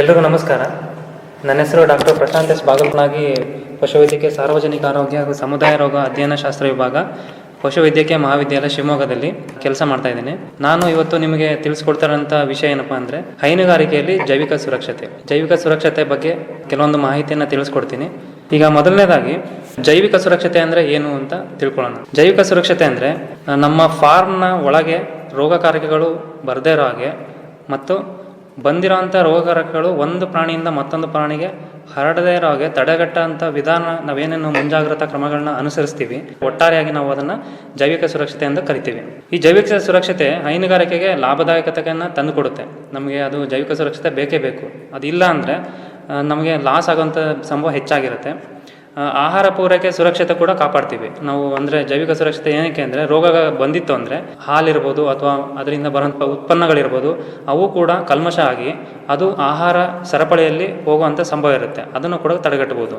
ಎಲ್ರಿಗೂ ನಮಸ್ಕಾರ. ನನ್ನ ಹೆಸರು ಡಾಕ್ಟರ್ ಪ್ರಶಾಂತ್ ಎಸ್ ಬಾಗಲ್ನಾಗಿ ಪಶುವೈದ್ಯಕೀಯ ಸಾರ್ವಜನಿಕ ಆರೋಗ್ಯ ಹಾಗೂ ಸಮುದಾಯ ರೋಗ ಅಧ್ಯಯನ ಶಾಸ್ತ್ರ ವಿಭಾಗ ಪಶುವೈದ್ಯಕೀಯ ಮಹಾವಿದ್ಯಾಲಯ ಶಿವಮೊಗ್ಗದಲ್ಲಿ ಕೆಲಸ ಮಾಡ್ತಾ ಇದ್ದೀನಿ. ನಾನು ಇವತ್ತು ನಿಮಗೆ ತಿಳಿಸ್ಕೊಡ್ತಾರಂಥ ವಿಷಯ ಏನಪ್ಪ ಅಂದರೆ ಹೈನುಗಾರಿಕೆಯಲ್ಲಿ ಜೈವಿಕ ಸುರಕ್ಷತೆ. ಜೈವಿಕ ಸುರಕ್ಷತೆ ಬಗ್ಗೆ ಕೆಲವೊಂದು ಮಾಹಿತಿಯನ್ನು ತಿಳಿಸ್ಕೊಡ್ತೀನಿ. ಈಗ ಮೊದಲನೇದಾಗಿ ಜೈವಿಕ ಸುರಕ್ಷತೆ ಅಂದರೆ ಏನು ಅಂತ ತಿಳ್ಕೊಳ್ಳೋಣ. ಜೈವಿಕ ಸುರಕ್ಷತೆ ಅಂದರೆ ನಮ್ಮ ಫಾರ್ಮ್ನ ಒಳಗೆ ರೋಗಕಾರಕಗಳು ಬರದೇ ಇರೋ ಹಾಗೆ ಮತ್ತು ಬಂದಿರೋಂಥ ರೋಗಕಾರಕಗಳು ಒಂದು ಪ್ರಾಣಿಯಿಂದ ಮತ್ತೊಂದು ಪ್ರಾಣಿಗೆ ಹರಡದೇ ಇರೋ ಹಾಗೆ ತಡೆಗಟ್ಟಂಥ ವಿಧಾನ ನಾವೇನೇನು ಮುಂಜಾಗ್ರತಾ ಕ್ರಮಗಳನ್ನ ಅನುಸರಿಸ್ತೀವಿ. ಒಟ್ಟಾರೆಯಾಗಿ ನಾವು ಅದನ್ನು ಜೈವಿಕ ಸುರಕ್ಷತೆ ಎಂದು ಕರಿತೀವಿ. ಈ ಜೈವಿಕ ಸುರಕ್ಷತೆ ಹೈನುಗಾರಿಕೆಗೆ ಲಾಭದಾಯಕತೆಯನ್ನು ತಂದುಕೊಡುತ್ತೆ. ನಮಗೆ ಅದು ಜೈವಿಕ ಸುರಕ್ಷತೆ ಬೇಕೇ ಬೇಕು. ಅದಿಲ್ಲ ಅಂದರೆ ನಮಗೆ ಲಾಸ್ ಆಗೋಂಥ ಸಂಭವ ಹೆಚ್ಚಾಗಿರುತ್ತೆ. ಆಹಾರ ಪೂರೈಕೆ ಸುರಕ್ಷತೆ ಕೂಡ ಕಾಪಾಡ್ತೀವಿ. ನಾವು ಅಂದರೆ ಜೈವಿಕ ಸುರಕ್ಷತೆ ಏನಕ್ಕೆ ಅಂದರೆ ರೋಗ ಬಂದಿತ್ತು ಅಂದರೆ ಹಾಲಿರ್ಬೋದು ಅಥವಾ ಅದರಿಂದ ಬರೋಂಥ ಉತ್ಪನ್ನಗಳಿರ್ಬೋದು, ಅವು ಕೂಡ ಕಲ್ಮಶ ಆಗಿ ಅದು ಆಹಾರ ಸರಪಳಿಯಲ್ಲಿ ಹೋಗುವಂಥ ಸಂಭವ ಇರುತ್ತೆ. ಅದನ್ನು ಕೂಡ ತಡೆಗಟ್ಟಬಹುದು.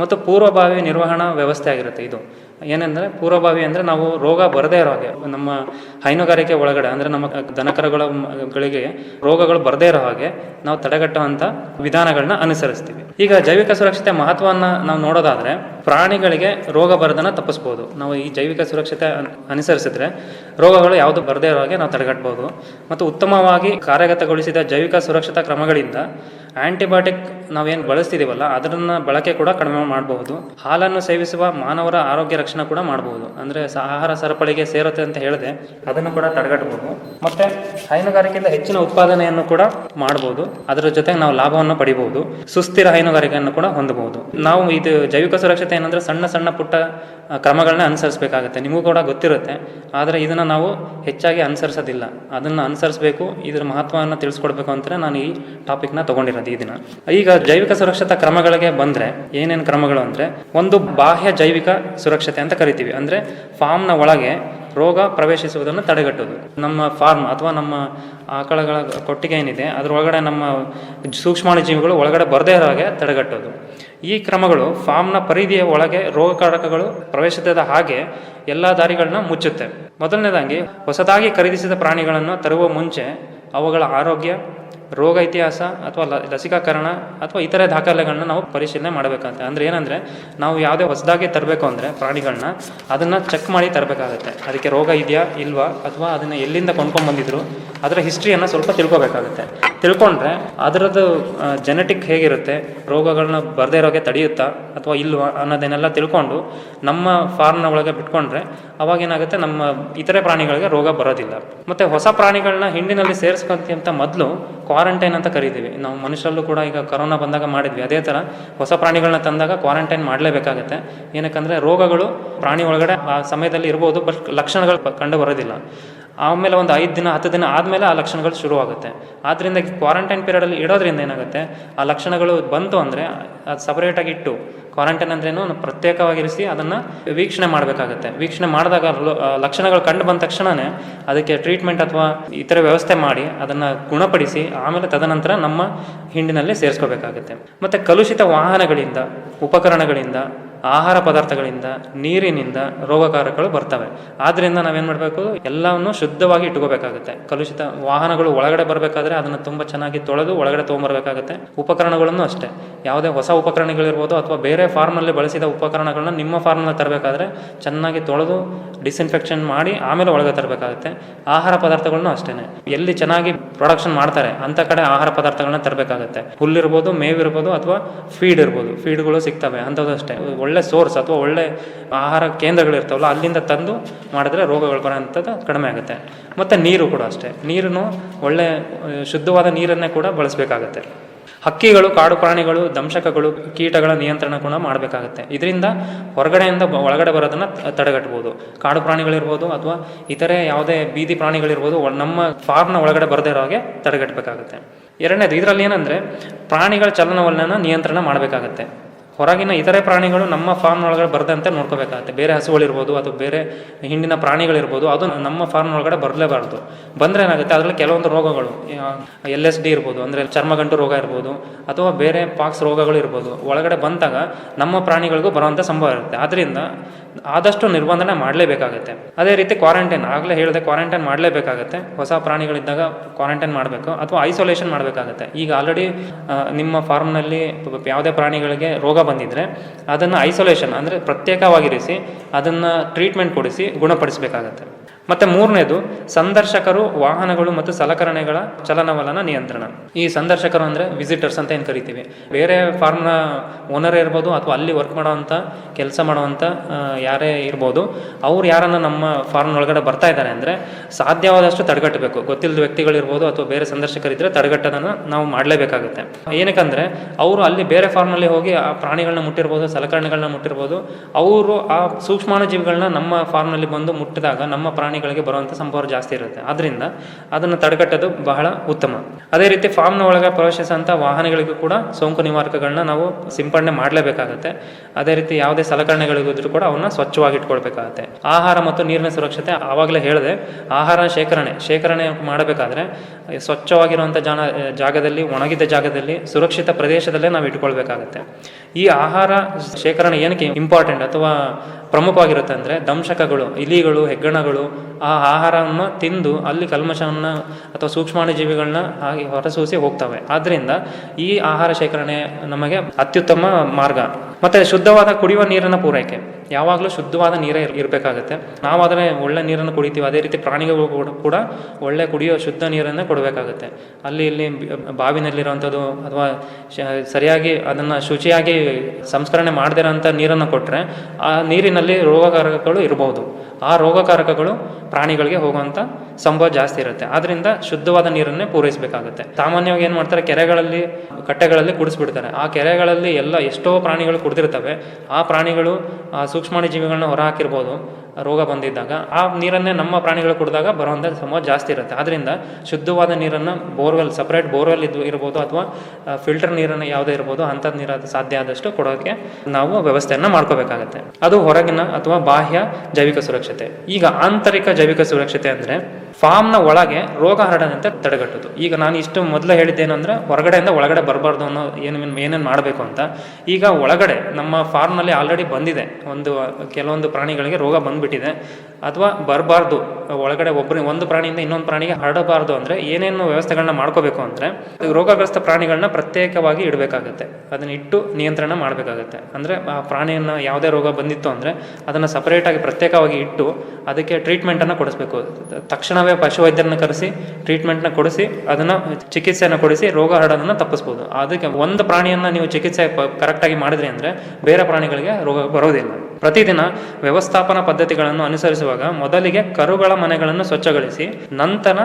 ಮತ್ತು ಪೂರ್ವಭಾವಿ ನಿರ್ವಹಣಾ ವ್ಯವಸ್ಥೆ ಆಗಿರುತ್ತೆ ಇದು. ಏನೆಂದರೆ ಪೂರ್ವಭಾವಿ ಅಂದರೆ ನಾವು ರೋಗ ಬರದೇ ಇರೋ ಹಾಗೆ. ನಮ್ಮ ಹೈನುಗಾರಿಕೆ ಒಳಗಡೆ ಅಂದರೆ ನಮ್ಮ ದನಕರಗಳ ಗಳಿಗೆ ರೋಗಗಳು ಬರದೇ ಇರೋ ಹಾಗೆ ನಾವು ತಡೆಗಟ್ಟುವಂಥ ವಿಧಾನಗಳನ್ನ ಅನುಸರಿಸ್ತೀವಿ. ಈಗ ಜೈವಿಕ ಸುರಕ್ಷತೆ ಮಹತ್ವವನ್ನು ನಾವು ನೋಡೋದಾದರೆ ಪ್ರಾಣಿಗಳಿಗೆ ರೋಗ ಬರೋದನ್ನು ತಪ್ಪಿಸ್ಬೋದು. ನಾವು ಈ ಜೈವಿಕ ಸುರಕ್ಷತೆ ಅನ್- ಅನುಸರಿಸಿದ್ರೆ ರೋಗಗಳು ಯಾವುದು ಬರದೇ ಇರೋ ಹಾಗೆ ನಾವು ತಡೆಗಟ್ಬೋದು. ಮತ್ತು ಉತ್ತಮವಾಗಿ ಕಾರ್ಯಗತಗೊಳಿಸಿದ ಜೈವಿಕ ಸುರಕ್ಷತಾ ಕ್ರಮಗಳಿಂದ ಆಂಟಿಬಯೋಟಿಕ್ ನಾವೇನು ಬಳಸ್ತಿದ್ದೀವಲ್ಲ ಅದನ್ನು ಬಳಕೆ ಕೂಡ ಕಡಿಮೆ ಮಾಡಬಹುದು. ಹಾಲನ್ನು ಸೇವಿಸುವ ಮಾನವರ ಆರೋಗ್ಯ ರಕ್ಷಣೆ ಕೂಡ ಮಾಡಬಹುದು. ಅಂದರೆ ಆಹಾರ ಸರಪಳಿಗೆ ಸೇರುತ್ತೆ ಅಂತ ಹೇಳಿದೆ, ಅದನ್ನು ಕೂಡ ತಡೆಗಟ್ಟಬಹುದು ಮತ್ತು ಹೈನುಗಾರಿಕೆಯಿಂದ ಹೆಚ್ಚಿನ ಉತ್ಪಾದನೆಯನ್ನು ಕೂಡ ಮಾಡಬಹುದು ಅದರ ಜೊತೆಗೆ ನಾವು ಲಾಭವನ್ನು ಪಡಿಬಹುದು. ಸುಸ್ಥಿರ ಹೈನುಗಾರಿಕೆಯನ್ನು ಕೂಡ ಹೊಂದಬಹುದು. ನಾವು ಇದು ಜೈವಿಕ ಸುರಕ್ಷತೆ ಏನಂದ್ರೆ ಸಣ್ಣ ಸಣ್ಣ ಪುಟ್ಟ ಕ್ರಮಗಳನ್ನ ಅನುಸರಿಸಬೇಕಾಗುತ್ತೆ. ನಿಮಗೂ ಕೂಡ ಗೊತ್ತಿರುತ್ತೆ. ಆದರೆ ಇದನ್ನು ನಾವು ಹೆಚ್ಚಾಗಿ ಅನುಸರಿಸೋದಿಲ್ಲ. ಅದನ್ನು ಅನುಸರಿಸಬೇಕು, ಇದರ ಮಹತ್ವವನ್ನು ತಿಳಿಸ್ಕೊಡ್ಬೇಕು ಅಂತಲೇ ನಾನು ಈ ಟಾಪಿಕ್ನ ತಗೊಂಡಿರೋದು ಈ ದಿನ. ಈಗ ಜೈವಿಕ ಸುರಕ್ಷತಾ ಕ್ರಮಗಳಿಗೆ ಬಂದರೆ ಏನೇನು ಕ್ರಮಗಳು ಅಂದರೆ, ಒಂದು ಬಾಹ್ಯ ಜೈವಿಕ ಸುರಕ್ಷತೆ ಅಂತ ಕರಿತೀವಿ. ಅಂದರೆ ಫಾರ್ಮ್ನ ಒಳಗೆ ರೋಗ ಪ್ರವೇಶಿಸುವುದನ್ನು ತಡೆಗಟ್ಟೋದು ನಮ್ಮ ಫಾರ್ಮ್ ಅಥವಾ ನಮ್ಮ ಆಕಳಗಳ ಕೊಟ್ಟಿಗೆ ಏನಿದೆ, ಅದರೊಳಗಡೆ ನಮ್ಮ ಸೂಕ್ಷ್ಮಾಣು ಜೀವಿಗಳು ಒಳಗಡೆ ಬರದೇ ಇರೋ ಹಾಗೆ ತಡೆಗಟ್ಟೋದು ಈ ಕ್ರಮಗಳು ಫಾರ್ಮ್ನ ಪರಿಧಿಯ ಒಳಗೆ ರೋಗಕಾರಕಗಳು ಪ್ರವೇಶದ ಹಾಗೆ ಎಲ್ಲ ದಾರಿಗಳನ್ನ ಮುಚ್ಚುತ್ತೆ. ಮೊದಲನೇದಾಗಿ ಹೊಸದಾಗಿ ಖರೀದಿಸಿದ ಪ್ರಾಣಿಗಳನ್ನು ತರುವ ಮುಂಚೆ ಅವುಗಳ ಆರೋಗ್ಯ ರೋಗ ಇತಿಹಾಸ ಅಥವಾ ಲಸಿಕಾಕರಣ ಅಥವಾ ಇತರೆ ದಾಖಲೆಗಳನ್ನ ನಾವು ಪರಿಶೀಲನೆ ಮಾಡಬೇಕಂತೆ. ಅಂದರೆ ಏನಂದರೆ, ನಾವು ಯಾವುದೇ ಹೊಸದಾಗಿ ತರಬೇಕು ಅಂದರೆ ಪ್ರಾಣಿಗಳನ್ನ ಅದನ್ನು ಚೆಕ್ ಮಾಡಿ ತರಬೇಕಾಗುತ್ತೆ. ಅದಕ್ಕೆ ರೋಗ ಇದೆಯಾ, ಇಲ್ವಾ, ಅಥವಾ ಅದನ್ನು ಎಲ್ಲಿಂದ ಕೊಂಡ್ಕೊಂಡು ಬಂದಿದ್ರು, ಅದರ ಹಿಸ್ಟ್ರಿಯನ್ನು ಸ್ವಲ್ಪ ತಿಳ್ಕೊಬೇಕಾಗುತ್ತೆ. ತಿಳ್ಕೊಂಡ್ರೆ ಅದರದ್ದು ಜೆನೆಟಿಕ್ ಹೇಗಿರುತ್ತೆ ರೋಗಗಳನ್ನ ಬರದೇ ಇರೋಗೆ ತಡೆಯುತ್ತಾ, ಅಥವಾ ಇಲ್ವಾ ಅನ್ನೋದನ್ನೆಲ್ಲ ತಿಳ್ಕೊಂಡು ನಮ್ಮ ಫಾರ್ಮ್ನ ಒಳಗೆ ಬಿಟ್ಕೊಂಡ್ರೆ ಅವಾಗೇನಾಗುತ್ತೆ, ನಮ್ಮ ಇತರೆ ಪ್ರಾಣಿಗಳಿಗೆ ರೋಗ ಬರೋದಿಲ್ಲ. ಮತ್ತು ಹೊಸ ಪ್ರಾಣಿಗಳನ್ನ ಹಿಂಡಿನಲ್ಲಿ ಸೇರಿಸ್ಕೊಂತ ಮೊದಲು ಕ್ವಾರಂಟೈನ್ ಅಂತ ಕರಿತೀವಿ. ನಾವು ಮನುಷ್ಯರಲ್ಲೂ ಕೂಡ ಈಗ ಕರೋನಾ ಬಂದಾಗ ಮಾಡಿದ್ವಿ. ಅದೇ ಥರ ಹೊಸ ಪ್ರಾಣಿಗಳನ್ನ ತಂದಾಗ ಕ್ವಾರಂಟೈನ್ ಮಾಡಲೇಬೇಕಾಗತ್ತೆ. ಏನಕ್ಕಂದರೆ ರೋಗಗಳು ಪ್ರಾಣಿ ಒಳಗಡೆ ಆ ಸಮಯದಲ್ಲಿ ಇರ್ಬೋದು ಬಟ್ ಲಕ್ಷಣಗಳು ಕಂಡು ಬರೋದಿಲ್ಲ. ಆಮೇಲೆ ಒಂದು ಐದು ದಿನ, ಹತ್ತು ದಿನ ಆದಮೇಲೆ ಆ ಲಕ್ಷಣಗಳು ಶುರುವಾಗುತ್ತೆ. ಆದ್ದರಿಂದ ಕ್ವಾರಂಟೈನ್ ಪೀರಿಯಡಲ್ಲಿ ಇಡೋದ್ರಿಂದ ಏನಾಗುತ್ತೆ? ಆ ಲಕ್ಷಣಗಳು ಬಂತು ಅಂದರೆ ಅದು ಸಪರೇಟಾಗಿ ಇಟ್ಟು ಕ್ವಾರಂಟೈನ್ ಅಂದ್ರೇನು ಪ್ರತ್ಯೇಕವಾಗಿರಿಸಿ ಅದನ್ನು ವೀಕ್ಷಣೆ ಮಾಡಬೇಕಾಗುತ್ತೆ. ವೀಕ್ಷಣೆ ಮಾಡಿದಾಗ ಲಕ್ಷಣಗಳು ಕಂಡು ಬಂದ ತಕ್ಷಣವೇ ಅದಕ್ಕೆ ಟ್ರೀಟ್ಮೆಂಟ್ ಅಥವಾ ಇತರ ವ್ಯವಸ್ಥೆ ಮಾಡಿ ಅದನ್ನು ಗುಣಪಡಿಸಿ ಆಮೇಲೆ ತದನಂತರ ನಮ್ಮ ಹಿಂಡಿನಲ್ಲಿ ಸೇರಿಸ್ಕೋಬೇಕಾಗುತ್ತೆ. ಮತ್ತು ಕಲುಷಿತ ವಾಹನಗಳಿಂದ, ಉಪಕರಣಗಳಿಂದ ಆಹಾರ ಪದಾರ್ಥಗಳಿಂದ, ನೀರಿನಿಂದ ರೋಗಕಾರಕಗಳು ಬರ್ತವೆ. ಆದ್ದರಿಂದ ನಾವೇನು ಮಾಡಬೇಕು? ಎಲ್ಲವನ್ನು ಶುದ್ಧವಾಗಿ ಇಟ್ಕೋಬೇಕಾಗುತ್ತೆ. ಕಲುಷಿತ ವಾಹನಗಳು ಒಳಗಡೆ ಬರಬೇಕಾದ್ರೆ ಅದನ್ನು ತುಂಬ ಚೆನ್ನಾಗಿ ತೊಳೆದು ಒಳಗಡೆ ತೊಗೊಂಬರ್ಬೇಕಾಗುತ್ತೆ. ಉಪಕರಣಗಳನ್ನು ಅಷ್ಟೇ. ಯಾವುದೇ ಹೊಸ ಉಪಕರಣಗಳಿರ್ಬೋದು ಅಥವಾ ಬೇರೆ ಫಾರ್ಮಲ್ಲಿ ಬಳಸಿದ ಉಪಕರಣಗಳನ್ನ ನಿಮ್ಮ ಫಾರ್ಮ್ನಲ್ಲಿ ತರಬೇಕಾದ್ರೆ ಚೆನ್ನಾಗಿ ತೊಳೆದು ಡಿಸ್ಇನ್ಫೆಕ್ಷನ್ ಮಾಡಿ ಆಮೇಲೆ ಒಳಗೆ ತರಬೇಕಾಗುತ್ತೆ. ಆಹಾರ ಪದಾರ್ಥಗಳನ್ನು ಅಷ್ಟೇ ಎಲ್ಲಿ ಚೆನ್ನಾಗಿ ಪ್ರೊಡಕ್ಷನ್ ಮಾಡ್ತಾರೆ ಅಂತ ಕಡೆ ಆಹಾರ ಪದಾರ್ಥಗಳನ್ನ ತರಬೇಕಾಗುತ್ತೆ. ಹುಲ್ಲಿರ್ಬೋದು, ಮೇವಿರ್ಬೋದು ಅಥವಾ ಫೀಡ್ ಇರ್ಬೋದು. ಫೀಡ್ಗಳು ಸಿಗ್ತವೆ, ಅಂಥದ್ದು ಅಷ್ಟೇ. ಒಳ್ಳೆ ಸೋರ್ಸ್ ಅಥವಾ ಒಳ್ಳೆ ಆಹಾರ ಕೇಂದ್ರಗಳು ಇರ್ತಾವಲ್ಲ ಅಲ್ಲಿಂದ ತಂದು ಮಾಡಿದ್ರೆ ರೋಗಗಳು ಬರೋಂಥದ್ದು ಕಡಿಮೆ ಆಗುತ್ತೆ. ಮತ್ತು ನೀರು ಕೂಡ ಅಷ್ಟೇ. ನೀರನ್ನು ಒಳ್ಳೆ, ಶುದ್ಧವಾದ ನೀರನ್ನೇ ಕೂಡ ಬಳಸಬೇಕಾಗತ್ತೆ. ಹಕ್ಕಿಗಳು, ಕಾಡು ಪ್ರಾಣಿಗಳು, ದಂಶಕಗಳು, ಕೀಟಗಳ ನಿಯಂತ್ರಣ ಕೂಡ ಮಾಡಬೇಕಾಗುತ್ತೆ. ಇದರಿಂದ ಹೊರಗಡೆಯಿಂದ ಒಳಗಡೆ ಬರೋದನ್ನು ತಡೆಗಟ್ಬೋದು ಕಾಡು ಪ್ರಾಣಿಗಳಿರ್ಬೋದು ಅಥವಾ ಇತರೆ ಯಾವುದೇ ಬೀದಿ ಪ್ರಾಣಿಗಳಿರ್ಬೋದು ನಮ್ಮ ಫಾರ್ಮ್ನ ಒಳಗಡೆ ಬರದೇ ಇರೋ ಹಾಗೆ ತಡೆಗಟ್ಟಬೇಕಾಗುತ್ತೆ. ಎರಡನೇದು, ಇದರಲ್ಲಿ ಏನಂದರೆ ಪ್ರಾಣಿಗಳ ಚಲನವಲನ ನಿಯಂತ್ರಣ ಮಾಡಬೇಕಾಗತ್ತೆ. ಹೊರಗಿನ ಇತರೆ ಪ್ರಾಣಿಗಳು ನಮ್ಮ ಫಾರ್ಮ್ ಒಳಗಡೆ ಬರದಂತೆ ನೋಡ್ಕೋಬೇಕಾಗತ್ತೆ. ಬೇರೆ ಹಸುಗಳಿರ್ಬೋದು ಅಥವಾ ಬೇರೆ ಹಿಂಡಿನ ಪ್ರಾಣಿಗಳಿರ್ಬೋದು, ಅದು ನಮ್ಮ ಫಾರ್ಮ್ ಒಳಗಡೆ ಬರಲೇಬಾರ್ದು. ಬಂದರೆ ಏನಾಗುತ್ತೆ? ಅದರಲ್ಲಿ ಕೆಲವೊಂದು ರೋಗಗಳು ಎಲ್ ಎಸ್ ಡಿ ಇರ್ಬೋದು, ಅಂದರೆ ಚರ್ಮಗಂಟು ರೋಗ ಇರ್ಬೋದು, ಅಥವಾ ಬೇರೆ ಪಾಕ್ಸ್ ರೋಗಗಳು ಇರ್ಬೋದು. ಒಳಗಡೆ ಬಂದಾಗ ನಮ್ಮ ಪ್ರಾಣಿಗಳಿಗೂ ಬರುವಂಥ ಸಂಭವ ಇರುತ್ತೆ. ಆದ್ದರಿಂದ ಆದಷ್ಟು ನಿರ್ಬಂಧನೆ ಮಾಡಲೇಬೇಕಾಗುತ್ತೆ. ಅದೇ ರೀತಿ ಕ್ವಾರಂಟೈನ್, ಆಗಲೇ ಹೇಳಿದೆ ಕ್ವಾರಂಟೈನ್ ಮಾಡಲೇಬೇಕಾಗುತ್ತೆ. ಹೊಸ ಪ್ರಾಣಿಗಳಿದ್ದಾಗ ಕ್ವಾರಂಟೈನ್ ಮಾಡಬೇಕು ಅಥವಾ ಐಸೋಲೇಷನ್ ಮಾಡಬೇಕಾಗುತ್ತೆ. ಈಗ ಆಲ್ರೆಡಿ ನಿಮ್ಮ ಫಾರ್ಮ್ನಲ್ಲಿ ಯಾವುದೇ ಪ್ರಾಣಿಗಳಿಗೆ ರೋಗ ಬಂದಿದ್ದರೆ ಅದನ್ನು ಐಸೋಲೇಷನ್ ಅಂದರೆ ಪ್ರತ್ಯೇಕವಾಗಿರಿಸಿ ಅದನ್ನು ಟ್ರೀಟ್ಮೆಂಟ್ ಕೊಡಿಸಿ ಗುಣಪಡಿಸಬೇಕಾಗತ್ತೆ. ಮತ್ತು ಮೂರನೇದು, ಸಂದರ್ಶಕರು, ವಾಹನಗಳು ಮತ್ತು ಸಲಕರಣೆಗಳ ಚಲನವಲನ ನಿಯಂತ್ರಣ. ಈ ಸಂದರ್ಶಕರು ಅಂದರೆ ವಿಸಿಟರ್ಸ್ ಅಂತ ಏನು ಕರಿತೀವಿ? ಬೇರೆ ಫಾರ್ಮ್ನ ಓನರ್ ಇರ್ಬೋದು ಅಥವಾ ಅಲ್ಲಿ ವರ್ಕ್ ಮಾಡೋವಂಥ ಕೆಲಸ ಮಾಡುವಂಥ ಯಾರೇ ಇರ್ಬೋದು, ಅವ್ರು ಯಾರನ್ನು ನಮ್ಮ ಫಾರ್ಮ್ ಒಳಗಡೆ ಬರ್ತಾ ಇದ್ದಾರೆ ಅಂದರೆ ಸಾಧ್ಯವಾದಷ್ಟು ತಡೆಗಟ್ಟಬೇಕು. ಗೊತ್ತಿಲ್ಲದ ವ್ಯಕ್ತಿಗಳಿರ್ಬೋದು ಅಥವಾ ಬೇರೆ ಸಂದರ್ಶಕರಿದ್ದರೆ ತಡೆಗಟ್ಟೋದನ್ನು ನಾವು ಮಾಡಲೇಬೇಕಾಗುತ್ತೆ. ಏನಕ್ಕಂದರೆ ಅವರು ಅಲ್ಲಿ ಬೇರೆ ಫಾರ್ಮ್ನಲ್ಲಿ ಹೋಗಿ ಆ ಪ್ರಾಣಿಗಳನ್ನ ಮುಟ್ಟಿರ್ಬೋದು ಸಲಕರಣೆಗಳನ್ನ ಮುಟ್ಟಿರ್ಬೋದು, ಅವರು ಆ ಸೂಕ್ಷ್ಮಾಣುಜೀವಿಗಳನ್ನ ನಮ್ಮ ಫಾರ್ಮ್ನಲ್ಲಿ ಬಂದು ಮುಟ್ಟಿದಾಗ, ನಮ್ಮ ಪ್ರಾಣಿಗಳಿಗೆ ಬರುವಂಥ ಸಂಭವ ಜಾಸ್ತಿ ಇರುತ್ತೆ. ಆದ್ದರಿಂದ ಅದನ್ನು ತಡೆಗಟ್ಟೋದು ಬಹಳ ಉತ್ತಮ. ಅದೇ ರೀತಿ ಫಾರ್ಮ್ನ ಒಳಗೆ ಪ್ರವೇಶಿಸುವಂಥ ವಾಹನಗಳಿಗೂ ಕೂಡ ಸೋಂಕು ನಿವಾರಕಗಳನ್ನ ನಾವು ಸಿಂಪಡಣೆ ಮಾಡಲೇಬೇಕಾಗುತ್ತೆ. ಅದೇ ರೀತಿ ಯಾವುದೇ ಸಲಕರಣೆಗಳಿಗಿದ್ರೂ ಕೂಡ ಅವನ್ನ ಸ್ವಚ್ಛವಾಗಿ ಇಟ್ಕೊಳ್ಬೇಕಾಗುತ್ತೆ. ಆಹಾರ ಮತ್ತು ನೀರಿನ ಸುರಕ್ಷತೆ ಆವಾಗಲೇ ಹೇಳಿದೆ, ಆಹಾರ ಶೇಖರಣೆ ಶೇಖರಣೆ ಮಾಡಬೇಕಾದ್ರೆ ಸ್ವಚ್ಛವಾಗಿರುವಂಥ ಜಾನ, ಜಾಗದಲ್ಲಿ, ಒಣಗಿದ ಜಾಗದಲ್ಲಿ ಸುರಕ್ಷಿತ ಪ್ರದೇಶದಲ್ಲೇ ನಾವು ಇಟ್ಕೊಳ್ಬೇಕಾಗತ್ತೆ. ಈ ಆಹಾರ ಶೇಖರಣೆ ಏನಕ್ಕೆ ಇಂಪಾರ್ಟೆಂಟ್ ಅಥವಾ ಪ್ರಮುಖವಾಗಿರುತ್ತೆ ಅಂದರೆ ದಂಶಕಗಳು, ಇಲಿಗಳು, ಹೆಗ್ಗಣಗಳು, ಆ ಆಹಾರವನ್ನು ತಿಂದು ಅಲ್ಲಿ ಕಲ್ಮಶವನ್ನು ಅಥವಾ ಸೂಕ್ಷ್ಮಾಣುಜೀವಿಗಳನ್ನ ಹಾಗೆ ಹೊರಸೂಸಿ ಹೋಗ್ತವೆ. ಆದ್ದರಿಂದ ಈ ಆಹಾರ ಶೇಖರಣೆ ನಮಗೆ ಅತ್ಯುತ್ತಮ ಮಾರ್ಗ. ಮತ್ತು ಶುದ್ಧವಾದ ಕುಡಿಯುವ ನೀರನ್ನು ಪೂರೈಕೆ. ಯಾವಾಗಲೂ ಶುದ್ಧವಾದ ನೀರೇ ಇರಬೇಕಾಗುತ್ತೆ. ನಾವು ನಾವಾದರೆ ಒಳ್ಳೆ ನೀರನ್ನು ಕುಡಿತೀವಿ. ಅದೇ ರೀತಿ ಪ್ರಾಣಿಗಳು ಕೂಡ- ಒಳ್ಳೆ ಕುಡಿಯೋ ಶುದ್ಧ ನೀರನ್ನೇ ಕೊಡಬೇಕಾಗುತ್ತೆ. ಅಲ್ಲಿ, ಇಲ್ಲಿ ಬಾವಿನಲ್ಲಿರುವಂಥದ್ದು ಅಥವಾ ಸರಿಯಾಗಿ ಅದನ್ನು ಶುಚಿಯಾಗಿ ಸಂಸ್ಕರಣೆ ಮಾಡದಿರೋಂಥ ನೀರನ್ನು ಕೊಟ್ಟರೆ ಆ ನೀರಿನಲ್ಲಿ ರೋಗಕಾರಕಗಳು ಇರಬಹುದು ಆ ರೋಗಕಾರಕಗಳು ಪ್ರಾಣಿಗಳಿಗೆ ಹೋಗುವಂಥ ಸಂಭವ ಜಾಸ್ತಿ ಇರುತ್ತೆ. ಆದ್ದರಿಂದ ಶುದ್ಧವಾದ ನೀರನ್ನೇ ಪೂರೈಸಬೇಕಾಗುತ್ತೆ. ಸಾಮಾನ್ಯವಾಗಿ ಏನು ಮಾಡ್ತಾರೆ? ಕೆರೆಗಳಲ್ಲಿ, ಕಟ್ಟೆಗಳಲ್ಲಿ ಕುಡಿಸ್ಬಿಡ್ತಾರೆ. ಆ ಕೆರೆಗಳಲ್ಲಿ ಎಲ್ಲ ಎಷ್ಟೋ ಪ್ರಾಣಿಗಳು ಕುಡಿದಿರ್ತವೆ. ಆ ಪ್ರಾಣಿಗಳು ಸೂಕ್ಷ್ಮಾಣು ಜೀವಿಗಳನ್ನ ಹೊರ ಹಾಕಿರ್ಬೋದು ರೋಗ ಬಂದಿದ್ದಾಗ ಆ ನೀರನ್ನೇ ನಮ್ಮ ಪ್ರಾಣಿಗಳು ಕುಡಿದಾಗ ಬರುವಂಥ ಸಂಭವ ಜಾಸ್ತಿ ಇರುತ್ತೆ. ಆದ್ದರಿಂದ ಶುದ್ಧವಾದ ನೀರನ್ನು ಬೋರ್ವೆಲ್ ಸಪ್ರೇಟ್ ಬೋರ್ವೆಲ್ ಇದು ಇರ್ಬೋದು ಅಥವಾ ಫಿಲ್ಟರ್ ನೀರನ್ನು ಯಾವುದೇ ಇರ್ಬೋದು ಅಂಥದ್ದು ನೀರು ಅದು ಸಾಧ್ಯ ಆದಷ್ಟು ಕೊಡೋಕ್ಕೆ ನಾವು ವ್ಯವಸ್ಥೆಯನ್ನು ಮಾಡ್ಕೋಬೇಕಾಗತ್ತೆ. ಅದು ಹೊರಗಿನ ಅಥವಾ ಬಾಹ್ಯ ಜೈವಿಕ ಸುರಕ್ಷತೆ. ಈಗ ಆಂತರಿಕ ಜೈವಿಕ ಸುರಕ್ಷತೆ ಅಂದರೆ ಫಾರ್ಮ್ನ ಒಳಗೆ ರೋಗ ಹರಡದಂತೆ ತಡೆಗಟ್ಟೋದು. ಈಗ ನಾನು ಇಷ್ಟು ಮೊದಲು ಹೇಳಿದ್ದೇನೆಂದ್ರೆ ಹೊರಗಡೆಯಿಂದ ಒಳಗಡೆ ಬರಬಾರ್ದು ಅನ್ನೋ ಏನು ಏನೇನು ಮಾಡಬೇಕು ಅಂತ. ಈಗ ಒಳಗಡೆ ನಮ್ಮ ಫಾರ್ಮ್ನಲ್ಲಿ ಆಲ್ರೆಡಿ ಬಂದಿದೆ. ಒಂದು ಕೆಲವೊಂದು ಪ್ರಾಣಿಗಳಿಗೆ ರೋಗ ಬಂದ್ಬಿಟ್ಟಿದೆ ಅಥವಾ ಬರಬಾರ್ದು, ಒಳಗಡೆ ಒಬ್ಬರು ಒಂದು ಪ್ರಾಣಿಯಿಂದ ಇನ್ನೊಂದು ಪ್ರಾಣಿಗೆ ಹರಡಬಾರ್ದು ಅಂದರೆ ಏನೇನು ವ್ಯವಸ್ಥೆಗಳನ್ನ ಮಾಡ್ಕೋಬೇಕು ಅಂದರೆ ರೋಗಗ್ರಸ್ತ ಪ್ರಾಣಿಗಳನ್ನ ಪ್ರತ್ಯೇಕವಾಗಿ ಇಡಬೇಕಾಗುತ್ತೆ. ಅದನ್ನ ಇಟ್ಟು ನಿಯಂತ್ರಣ ಮಾಡಬೇಕಾಗುತ್ತೆ. ಅಂದರೆ ಆ ಪ್ರಾಣಿಯನ್ನು ಯಾವುದೇ ರೋಗ ಬಂದಿತ್ತು ಅಂದರೆ ಅದನ್ನು ಸಪರೇಟಾಗಿ ಪ್ರತ್ಯೇಕವಾಗಿ ಇಟ್ಟು ಅದಕ್ಕೆ ಟ್ರೀಟ್ಮೆಂಟನ್ನು ಕೊಡಿಸ್ಬೇಕು. ತಕ್ಷಣವೇ ಪಶುವೈದ್ಯರನ್ನ ಕರೆಸಿ ಟ್ರೀಟ್ಮೆಂಟ್ನ ಕೊಡಿಸಿ, ಅದನ್ನು ಚಿಕಿತ್ಸೆಯನ್ನು ಕೊಡಿಸಿ ರೋಗ ಹರಡೋದನ್ನು ತಪ್ಪಿಸ್ಬೋದು. ಅದಕ್ಕೆ ಒಂದು ಪ್ರಾಣಿಯನ್ನು ನೀವು ಚಿಕಿತ್ಸೆ ಕರೆಕ್ಟಾಗಿ ಮಾಡಿದ್ರಿ ಅಂದರೆ ಬೇರೆ ಪ್ರಾಣಿಗಳಿಗೆ ರೋಗ ಬರೋದಿಲ್ಲ. ಪ್ರತಿದಿನ ವ್ಯವಸ್ಥಾಪನಾ ಪದ್ಧತಿಗಳನ್ನು ಅನುಸರಿಸುವಾಗ ಮೊದಲಿಗೆ ಕರುಗಳ ಮನೆಗಳನ್ನು ಸ್ವಚ್ಛಗೊಳಿಸಿ, ನಂತರ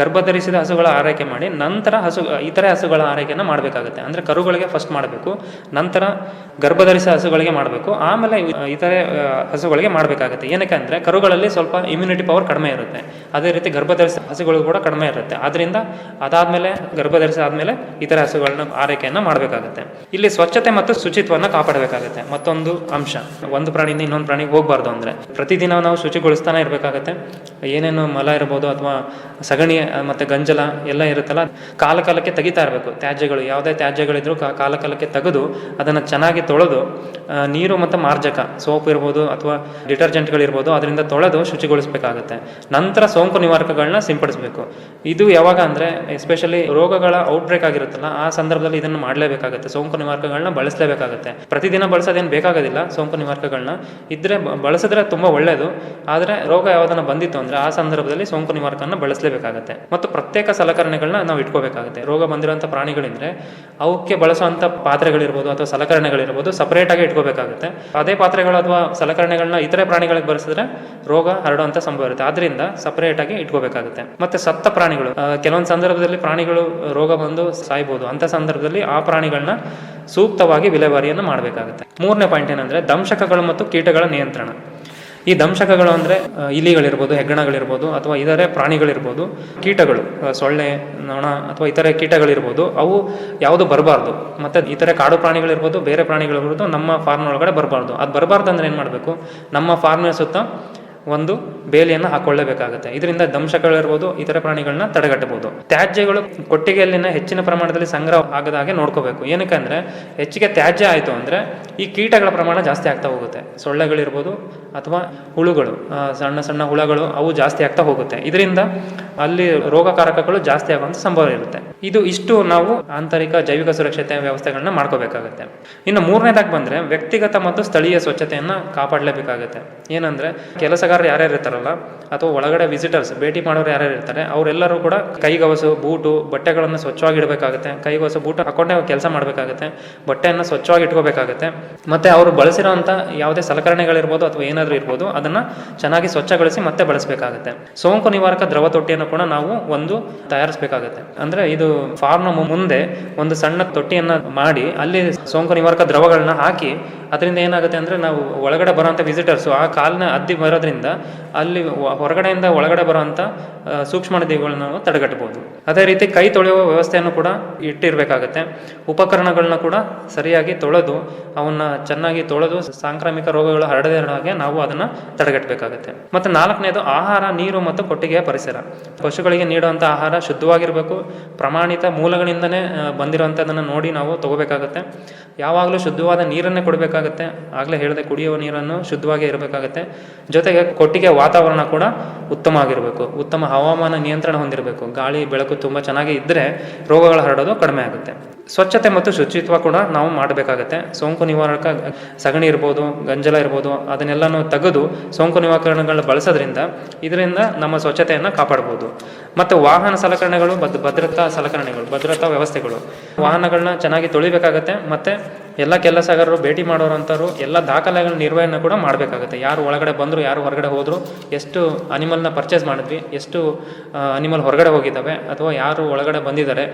ಗರ್ಭಧರಿಸಿದ ಹಸುಗಳ ಆರೈಕೆ ಮಾಡಿ, ನಂತರ ಹಸು, ಇತರೆ ಹಸುಗಳ ಆರೈಕೆಯನ್ನು ಮಾಡಬೇಕಾಗುತ್ತೆ. ಅಂದರೆ ಕರುಗಳಿಗೆ ಫಸ್ಟ್ ಮಾಡಬೇಕು, ನಂತರ ಗರ್ಭಧರಿಸಿದ ಹಸುಗಳಿಗೆ ಮಾಡಬೇಕು, ಆಮೇಲೆ ಇತರೆ ಹಸುಗಳಿಗೆ ಮಾಡಬೇಕಾಗುತ್ತೆ. ಏನಕ್ಕೆ ಅಂದರೆ ಕರುಗಳಲ್ಲಿ ಸ್ವಲ್ಪ ಇಮ್ಯುನಿಟಿ ಪವರ್ ಕಡಿಮೆ ಇರುತ್ತೆ. ಅದೇ ರೀತಿ ಗರ್ಭಧರಿಸಿದ ಹಸುಗಳು ಕೂಡ ಕಡಿಮೆ ಇರುತ್ತೆ. ಆದ್ದರಿಂದ ಅದಾದಮೇಲೆ, ಗರ್ಭಧರಿಸಿದ ಆದಮೇಲೆ ಇತರ ಹಸುಗಳನ್ನ ಆರೈಕೆಯನ್ನು ಮಾಡಬೇಕಾಗುತ್ತೆ. ಇಲ್ಲಿ ಸ್ವಚ್ಛತೆ ಮತ್ತು ಶುಚಿತ್ವವನ್ನು ಕಾಪಾಡಬೇಕಾಗುತ್ತೆ. ಮತ್ತೊಂದು ಅಂಶ, ಒಂದು ಪ್ರಾಣಿಯಿಂದ ಇನ್ನೊಂದು ಪ್ರಾಣಿಗೆ ಹೋಗಬಾರ್ದು ಅಂದರೆ. ಪ್ರತಿದಿನ ನಾವು ಶುಚಿಗೊಳಿಸ್ತಾನೆ ಇರಬೇಕಾಗತ್ತೆ. ಏನೇನು ಮಲ ಇರ್ಬೋದು ಅಥವಾ ಸಗಣಿ, ಮತ್ತು ಗಂಜಲ ಎಲ್ಲ ಇರುತ್ತಲ್ಲ ಕಾಲ ಕಾಲಕ್ಕೆ ತೆಗಿತಾ ಇರಬೇಕು. ತ್ಯಾಜ್ಯಗಳು, ಯಾವುದೇ ತ್ಯಾಜ್ಯಗಳಿದ್ರು ಕಾಲ ಕಾಲಕ್ಕೆ ತೆಗೆದು ಅದನ್ನು ಚೆನ್ನಾಗಿ ತೊಳೆದು ನೀರು ಮತ್ತು ಮಾರ್ಜಕ, ಸೋಪ್ ಇರ್ಬೋದು ಅಥವಾ ಡಿಟರ್ಜೆಂಟ್ಗಳಿರ್ಬೋದು ಅದರಿಂದ ತೊಳೆದು ಶುಚಿಗೊಳಿಸಬೇಕಾಗುತ್ತೆ. ನಂತರ ಸೋಂಕು ನಿವಾರಕಗಳನ್ನ ಸಿಂಪಡಿಸಬೇಕು. ಇದು ಯಾವಾಗ ಅಂದರೆ ಎಸ್ಪೆಷಲಿ ರೋಗಗಳ ಔಟ್ಬ್ರೇಕ್ ಆಗಿರುತ್ತಲ್ಲ, ಆ ಸಂದರ್ಭದಲ್ಲಿ ಇದನ್ನು ಮಾಡಲೇಬೇಕಾಗುತ್ತೆ. ಸೋಂಕು ನಿವಾರಕಗಳನ್ನ ಬಳಸಲೇಬೇಕಾಗುತ್ತೆ. ಪ್ರತಿದಿನ ಬಳಸೋದೇನು ಬೇಕಾಗೋದಿಲ್ಲ, ಸೋಂಕು ನಿವಾರಕಗಳನ್ನ. ಇದ್ರೆ ಇದ್ದರೆ ಬಳಸಿದ್ರೆ ತುಂಬ ಒಳ್ಳೆಯದು ಆದರೆ ರೋಗ ಯಾವುದನ್ನು ಬಂದಿತ್ತು ಅಂದರೆ ಆ ಸಂದರ್ಭದಲ್ಲಿ ಸೋಂಕು ನಿವಾರಕನ ಬಳಸಲೇಬೇಕಾಗುತ್ತೆ. ಮತ್ತು ಪ್ರತ್ಯೇಕ ಸಲಕರಣೆಗಳನ್ನ ನಾವು ಇಟ್ಕೋಬೇಕಾಗುತ್ತೆ. ರೋಗ ಬಂದಿರುವಂಥ ಪ್ರಾಣಿಗಳಿದ್ರೆ ಅವಕ್ಕೆ ಬಳಸುವಂಥ ಪಾತ್ರೆಗಳಿರ್ಬೋದು ಅಥವಾ ಸಲಕರಣೆಗಳಿರ್ಬೋದು ಸಪರೇಟಾಗಿ ಇಟ್ಕೋಬೇಕಾಗುತ್ತೆ. ಅದೇ ಪಾತ್ರೆಗಳು ಅಥವಾ ಸಲಕರಣೆಗಳನ್ನ ಇತರೆ ಪ್ರಾಣಿಗಳಿಗೆ ಬಳಸಿದ್ರೆ ರೋಗ ಹರಡುವಂಥ ಸಂಭವ ಇರುತ್ತೆ. ಆದ್ದರಿಂದ ಸಪರೇಟಾಗಿ ಇಟ್ಕೋಬೇಕಾಗುತ್ತೆ. ಮತ್ತೆ ಸತ್ತ ಪ್ರಾಣಿಗಳು ಕೆಲವೊಂದು ಸಂದರ್ಭದಲ್ಲಿ ಪ್ರಾಣಿಗಳು ರೋಗ ಬಂದು ಸಾಯ್ಬೋದು. ಅಂಥ ಸಂದರ್ಭದಲ್ಲಿ ಆ ಪ್ರಾಣಿಗಳನ್ನ ಸೂಕ್ತವಾಗಿ ವಿಲೇವಾರಿಯನ್ನು ಮಾಡಬೇಕಾಗುತ್ತೆ. ಮೂರನೇ ಪಾಯಿಂಟ್ ಏನಂದ್ರೆ ದಂಶಕಗಳು ಮತ್ತು ಕೀಟಗಳ ನಿಯಂತ್ರಣ. ಈ ದಂಶಕಗಳು ಅಂದರೆ ಇಲಿಗಳಿರ್ಬೋದು, ಹೆಗ್ಗಣಗಳಿರ್ಬೋದು, ಅಥವಾ ಇತರೆ ಪ್ರಾಣಿಗಳಿರ್ಬೋದು, ಕೀಟಗಳು ಸೊಳ್ಳೆ, ನೊಣ ಅಥವಾ ಇತರೆ ಕೀಟಗಳಿರ್ಬೋದು, ಅವು ಯಾವುದು ಬರಬಾರ್ದು. ಮತ್ತು ಇತರೆ ಕಾಡು ಪ್ರಾಣಿಗಳಿರ್ಬೋದು, ಬೇರೆ ಪ್ರಾಣಿಗಳಿರ್ಬೋದು, ನಮ್ಮ ಫಾರ್ಮ್ ಒಳಗಡೆ ಬರಬಾರ್ದು. ಅದು ಬರಬಾರ್ದು ಅಂದ್ರೆ ಏನು ಮಾಡಬೇಕು? ನಮ್ಮ ಫಾರ್ಮಿನ ಸುತ್ತ ಒಂದು ಬೇಲಿಯನ್ನು ಹಾಕೊಳ್ಳಬೇಕಾಗುತ್ತೆ. ಇದರಿಂದ ದಂಶಕಗಳಿರ್ಬೋದು ಇತರ ಪ್ರಾಣಿಗಳನ್ನ ತಡೆಗಟ್ಟಬಹುದು. ತ್ಯಾಜ್ಯಗಳು ಕೊಟ್ಟಿಗೆಯಲ್ಲಿನ ಹೆಚ್ಚಿನ ಪ್ರಮಾಣದಲ್ಲಿ ಸಂಗ್ರಹ ಆಗದ ಹಾಗೆ ನೋಡ್ಕೋಬೇಕು. ಏನಕ್ಕೆ ಹೆಚ್ಚಿಗೆ ತ್ಯಾಜ್ಯ ಆಯಿತು ಅಂದ್ರೆ ಈ ಕೀಟಗಳ ಪ್ರಮಾಣ ಜಾಸ್ತಿ ಆಗ್ತಾ ಹೋಗುತ್ತೆ. ಸೊಳ್ಳೆಗಳಿರ್ಬೋದು ಅಥವಾ ಹುಳುಗಳು ಸಣ್ಣ ಸಣ್ಣ ಹುಳಗಳು ಅವು ಜಾಸ್ತಿ ಆಗ್ತಾ ಹೋಗುತ್ತೆ. ಇದರಿಂದ ಅಲ್ಲಿ ರೋಗಕಾರಕಗಳು ಜಾಸ್ತಿ ಆಗುವಂಥ ಸಂಭವ ಇರುತ್ತೆ. ಇದು ಇಷ್ಟು ನಾವು ಆಂತರಿಕ ಜೈವಿಕ ಸುರಕ್ಷತೆ ವ್ಯವಸ್ಥೆಗಳನ್ನ ಮಾಡ್ಕೋಬೇಕಾಗುತ್ತೆ. ಇನ್ನು ಮೂರನೇದಾಗಿ ಬಂದ್ರೆ ವ್ಯಕ್ತಿಗತ ಮತ್ತು ಸ್ಥಳೀಯ ಸ್ವಚ್ಛತೆಯನ್ನು ಕಾಪಾಡಲೇಬೇಕಾಗುತ್ತೆ. ಏನಂದ್ರೆ ಕೆಲಸಗಾರರು ಯಾರ್ಯಾರು ಇರ್ತಾರಲ್ಲ ಅಥವಾ ಒಳಗಡೆ ವಿಸಿಟರ್ಸ್ ಭೇಟಿ ಮಾಡೋರು ಯಾರ್ಯಾರು ಇರ್ತಾರೆ, ಅವರೆಲ್ಲರೂ ಕೂಡ ಕೈಗವಸು, ಬೂಟು, ಬಟ್ಟೆಗಳನ್ನು ಸ್ವಚ್ಛವಾಗಿ ಇಡಬೇಕಾಗುತ್ತೆ ಕೈಗವಸು, ಬೂಟು ಹಾಕೊಂಡೆ ಕೆಲಸ ಮಾಡಬೇಕಾಗುತ್ತೆ. ಬಟ್ಟೆಯನ್ನು ಸ್ವಚ್ಛವಾಗಿ ಇಟ್ಕೋಬೇಕಾಗುತ್ತೆ. ಮತ್ತೆ ಅವರು ಬಳಸಿರೋಂಥ ಯಾವುದೇ ಸಲಕರಣೆಗಳಿರ್ಬೋದು ಅಥವಾ ಏನಾದರೂ ಇರ್ಬೋದು, ಅದನ್ನು ಚೆನ್ನಾಗಿ ಸ್ವಚ್ಛಗೊಳಿಸಿ ಮತ್ತೆ ಬಳಸಬೇಕಾಗುತ್ತೆ. ಸೋಂಕು ನಿವಾರಕ ದ್ರವ ತೊಟ್ಟಿಯನ್ನು ಕೂಡ ನಾವು ಒಂದು ತಯಾರಿಸಬೇಕಾಗುತ್ತೆ. ಅಂದರೆ ಇದು ಫಾರ್ಮ್ನ ಮುಂದೆ ಒಂದು ಸಣ್ಣ ತೊಟ್ಟಿಯನ್ನು ಮಾಡಿ ಅಲ್ಲಿ ಸೋಂಕು ನಿವಾರಕ ದ್ರವಗಳನ್ನ ಹಾಕಿ, ಅದರಿಂದ ಏನಾಗುತ್ತೆ ಅಂದರೆ ನಾವು ಒಳಗಡೆ ಬರೋಂಥ ವಿಸಿಟರ್ಸು ಆ ಕಾಲನ್ನ ಅದ್ದಿ ಬರೋದ್ರಿಂದ ಅಲ್ಲಿ ಹೊರಗಡೆಯಿಂದ ಒಳಗಡೆ ಬರುವಂಥ ಸೂಕ್ಷ್ಮ ಸೂಕ್ಷ್ಮಾಣುಜೀವಿಗಳನ್ನ ನಾವು ತಡೆಗಟ್ಟಬಹುದು. ಅದೇ ರೀತಿ ಕೈ ತೊಳೆಯುವ ವ್ಯವಸ್ಥೆಯನ್ನು ಕೂಡ ಇಟ್ಟಿರಬೇಕಾಗತ್ತೆ. ಉಪಕರಣಗಳನ್ನ ಕೂಡ ಸರಿಯಾಗಿ ತೊಳೆದು, ಅವನ್ನ ಚೆನ್ನಾಗಿ ತೊಳೆದು ಸಾಂಕ್ರಾಮಿಕ ರೋಗಗಳು ಹರಡದೇ ಹಾಗೆ ನಾವು ಅದನ್ನು ತಡೆಗಟ್ಟಬೇಕಾಗತ್ತೆ. ಮತ್ತು ನಾಲ್ಕನೇದು ಆಹಾರ, ನೀರು ಮತ್ತು ಕೊಟ್ಟಿಗೆಯ ಪರಿಸರ. ಪಶುಗಳಿಗೆ ನೀಡುವಂಥ ಆಹಾರ ಶುದ್ಧವಾಗಿರಬೇಕು. ಪ್ರಮಾಣಿತ ಮೂಲಗಳಿಂದನೇ ಬಂದಿರುವಂಥದ್ದನ್ನು ನೋಡಿ ನಾವು ತಗೋಬೇಕಾಗತ್ತೆ. ಯಾವಾಗಲೂ ಶುದ್ಧವಾದ ನೀರನ್ನೇ ಕೊಡಬೇಕಾಗತ್ತೆ. ಆಗಲೇ ಹೇಳಿದೆ ಕುಡಿಯುವ ನೀರನ್ನು ಶುದ್ಧವಾಗಿ ಇರಬೇಕಾಗತ್ತೆ. ಜೊತೆಗೆ ಕೊಟ್ಟಿಗೆ ವಾತಾವರಣ ಕೂಡ ಉತ್ತಮ ಆಗಿರಬೇಕು. ಉತ್ತಮ ಹವಾಮಾನ ನಿಯಂತ್ರಣ ಹೊಂದಿರಬೇಕು. ಗಾಳಿ, ಬೆಳಕು ತುಂಬ ಚೆನ್ನಾಗಿ ಇದ್ದರೆ ರೋಗಗಳು ಹರಡೋದು ಕಡಿಮೆ ಆಗುತ್ತೆ. ಸ್ವಚ್ಛತೆ ಮತ್ತು ಶುಚಿತ್ವ ಕೂಡ ನಾವು ಮಾಡಬೇಕಾಗತ್ತೆ. ಸೋಂಕು ನಿವಾರಕ ಸಗಣಿ ಇರ್ಬೋದು, ಗಂಜಲ ಇರ್ಬೋದು, ಅದನ್ನೆಲ್ಲನೂ ತೆಗೆದು ಸೋಂಕು ನಿವಾರಕರಣಗಳನ್ನ ಬಳಸೋದ್ರಿಂದ ಇದರಿಂದ ನಮ್ಮ ಸ್ವಚ್ಛತೆಯನ್ನು ಕಾಪಾಡ್ಬೋದು. ಮತ್ತು ವಾಹನ ಸಲಕರಣೆಗಳು, ಭದ್, ಭದ್ರತಾ ಸಲಕರಣೆಗಳು, ಭದ್ರತಾ ವ್ಯವಸ್ಥೆಗಳು. ವಾಹನಗಳನ್ನ ಚೆನ್ನಾಗಿ ತೊಳಿಬೇಕಾಗತ್ತೆ. ಮತ್ತು ಎಲ್ಲ ಕೆಲಸಗಾರರು ಭೇಟಿ ಮಾಡೋರಂಥವ್ರು ಎಲ್ಲ ದಾಖಲೆಗಳ ನಿರ್ವಹಣೆ ಕೂಡ ಮಾಡಬೇಕಾಗುತ್ತೆ. ಯಾರು ಒಳಗಡೆ ಬಂದರು, ಯಾರು ಹೊರಗಡೆ ಹೋದರು, ಎಷ್ಟು ಅನಿಮಲ್ನ ಪರ್ಚೇಸ್ ಮಾಡಿದ್ವಿ, ಎಷ್ಟು ಅನಿಮಲ್ ಹೊರಗಡೆ ಹೋಗಿದ್ದಾವೆ, ಅಥವಾ ಯಾರು ಒಳಗಡೆ ಬಂದಿದ್ದಾರೆ,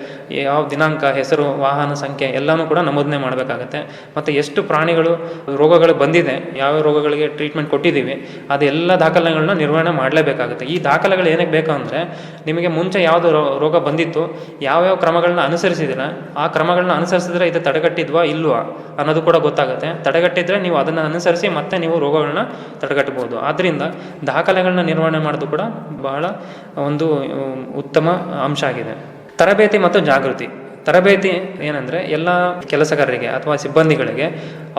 ಯಾವ ದಿನಾಂಕ, ಹೆಸರು, ವಾಹನ ಸಂಖ್ಯೆ ಎಲ್ಲನೂ ಕೂಡ ನಮೂದನೆ ಮಾಡಬೇಕಾಗುತ್ತೆ. ಮತ್ತು ಎಷ್ಟು ಪ್ರಾಣಿಗಳು, ರೋಗಗಳು ಬಂದಿದೆ, ಯಾವ ರೋಗಗಳಿಗೆ ಟ್ರೀಟ್ಮೆಂಟ್ ಕೊಟ್ಟಿದ್ದೀವಿ, ಅದೆಲ್ಲ ದಾಖಲೆಗಳನ್ನ ನಿರ್ವಹಣೆ ಮಾಡಲೇಬೇಕಾಗುತ್ತೆ. ಈ ದಾಖಲೆಗಳು ಏನಕ್ಕೆ ಬೇಕು ಅಂದರೆ, ನಿಮಗೆ ಮುಂಚೆ ಯಾವುದು ರೋಗ ಬಂದಿತ್ತು, ಯಾವ್ಯಾವ ಕ್ರಮಗಳನ್ನ ಅನುಸರಿಸಿದ್ರೆ, ಆ ಕ್ರಮಗಳನ್ನ ಅನುಸರಿಸಿದ್ರೆ ಇದು ತಡೆಗಟ್ಟಿದ್ವಾ ಇಲ್ವಾ? ಅನ್ನೋದು ಕೂಡ ಗೊತ್ತಾಗುತ್ತೆ. ತಡೆಗಟ್ಟಿದ್ರೆ ನೀವು ಅದನ್ನು ಅನುಸರಿಸಿ ಮತ್ತೆ ನೀವು ರೋಗಗಳನ್ನ ತಡೆಗಟ್ಟಬಹುದು. ಆದ್ದರಿಂದ ದಾಖಲೆಗಳನ್ನ ನಿರ್ವಹಣೆ ಮಾಡೋದು ಕೂಡ ಬಹಳ ಒಂದು ಉತ್ತಮ ಅಂಶ ಆಗಿದೆ. ತರಬೇತಿ ಮತ್ತು ಜಾಗೃತಿ. ತರಬೇತಿ ಏನಂದರೆ ಎಲ್ಲ ಕೆಲಸಗಾರರಿಗೆ ಅಥವಾ ಸಿಬ್ಬಂದಿಗಳಿಗೆ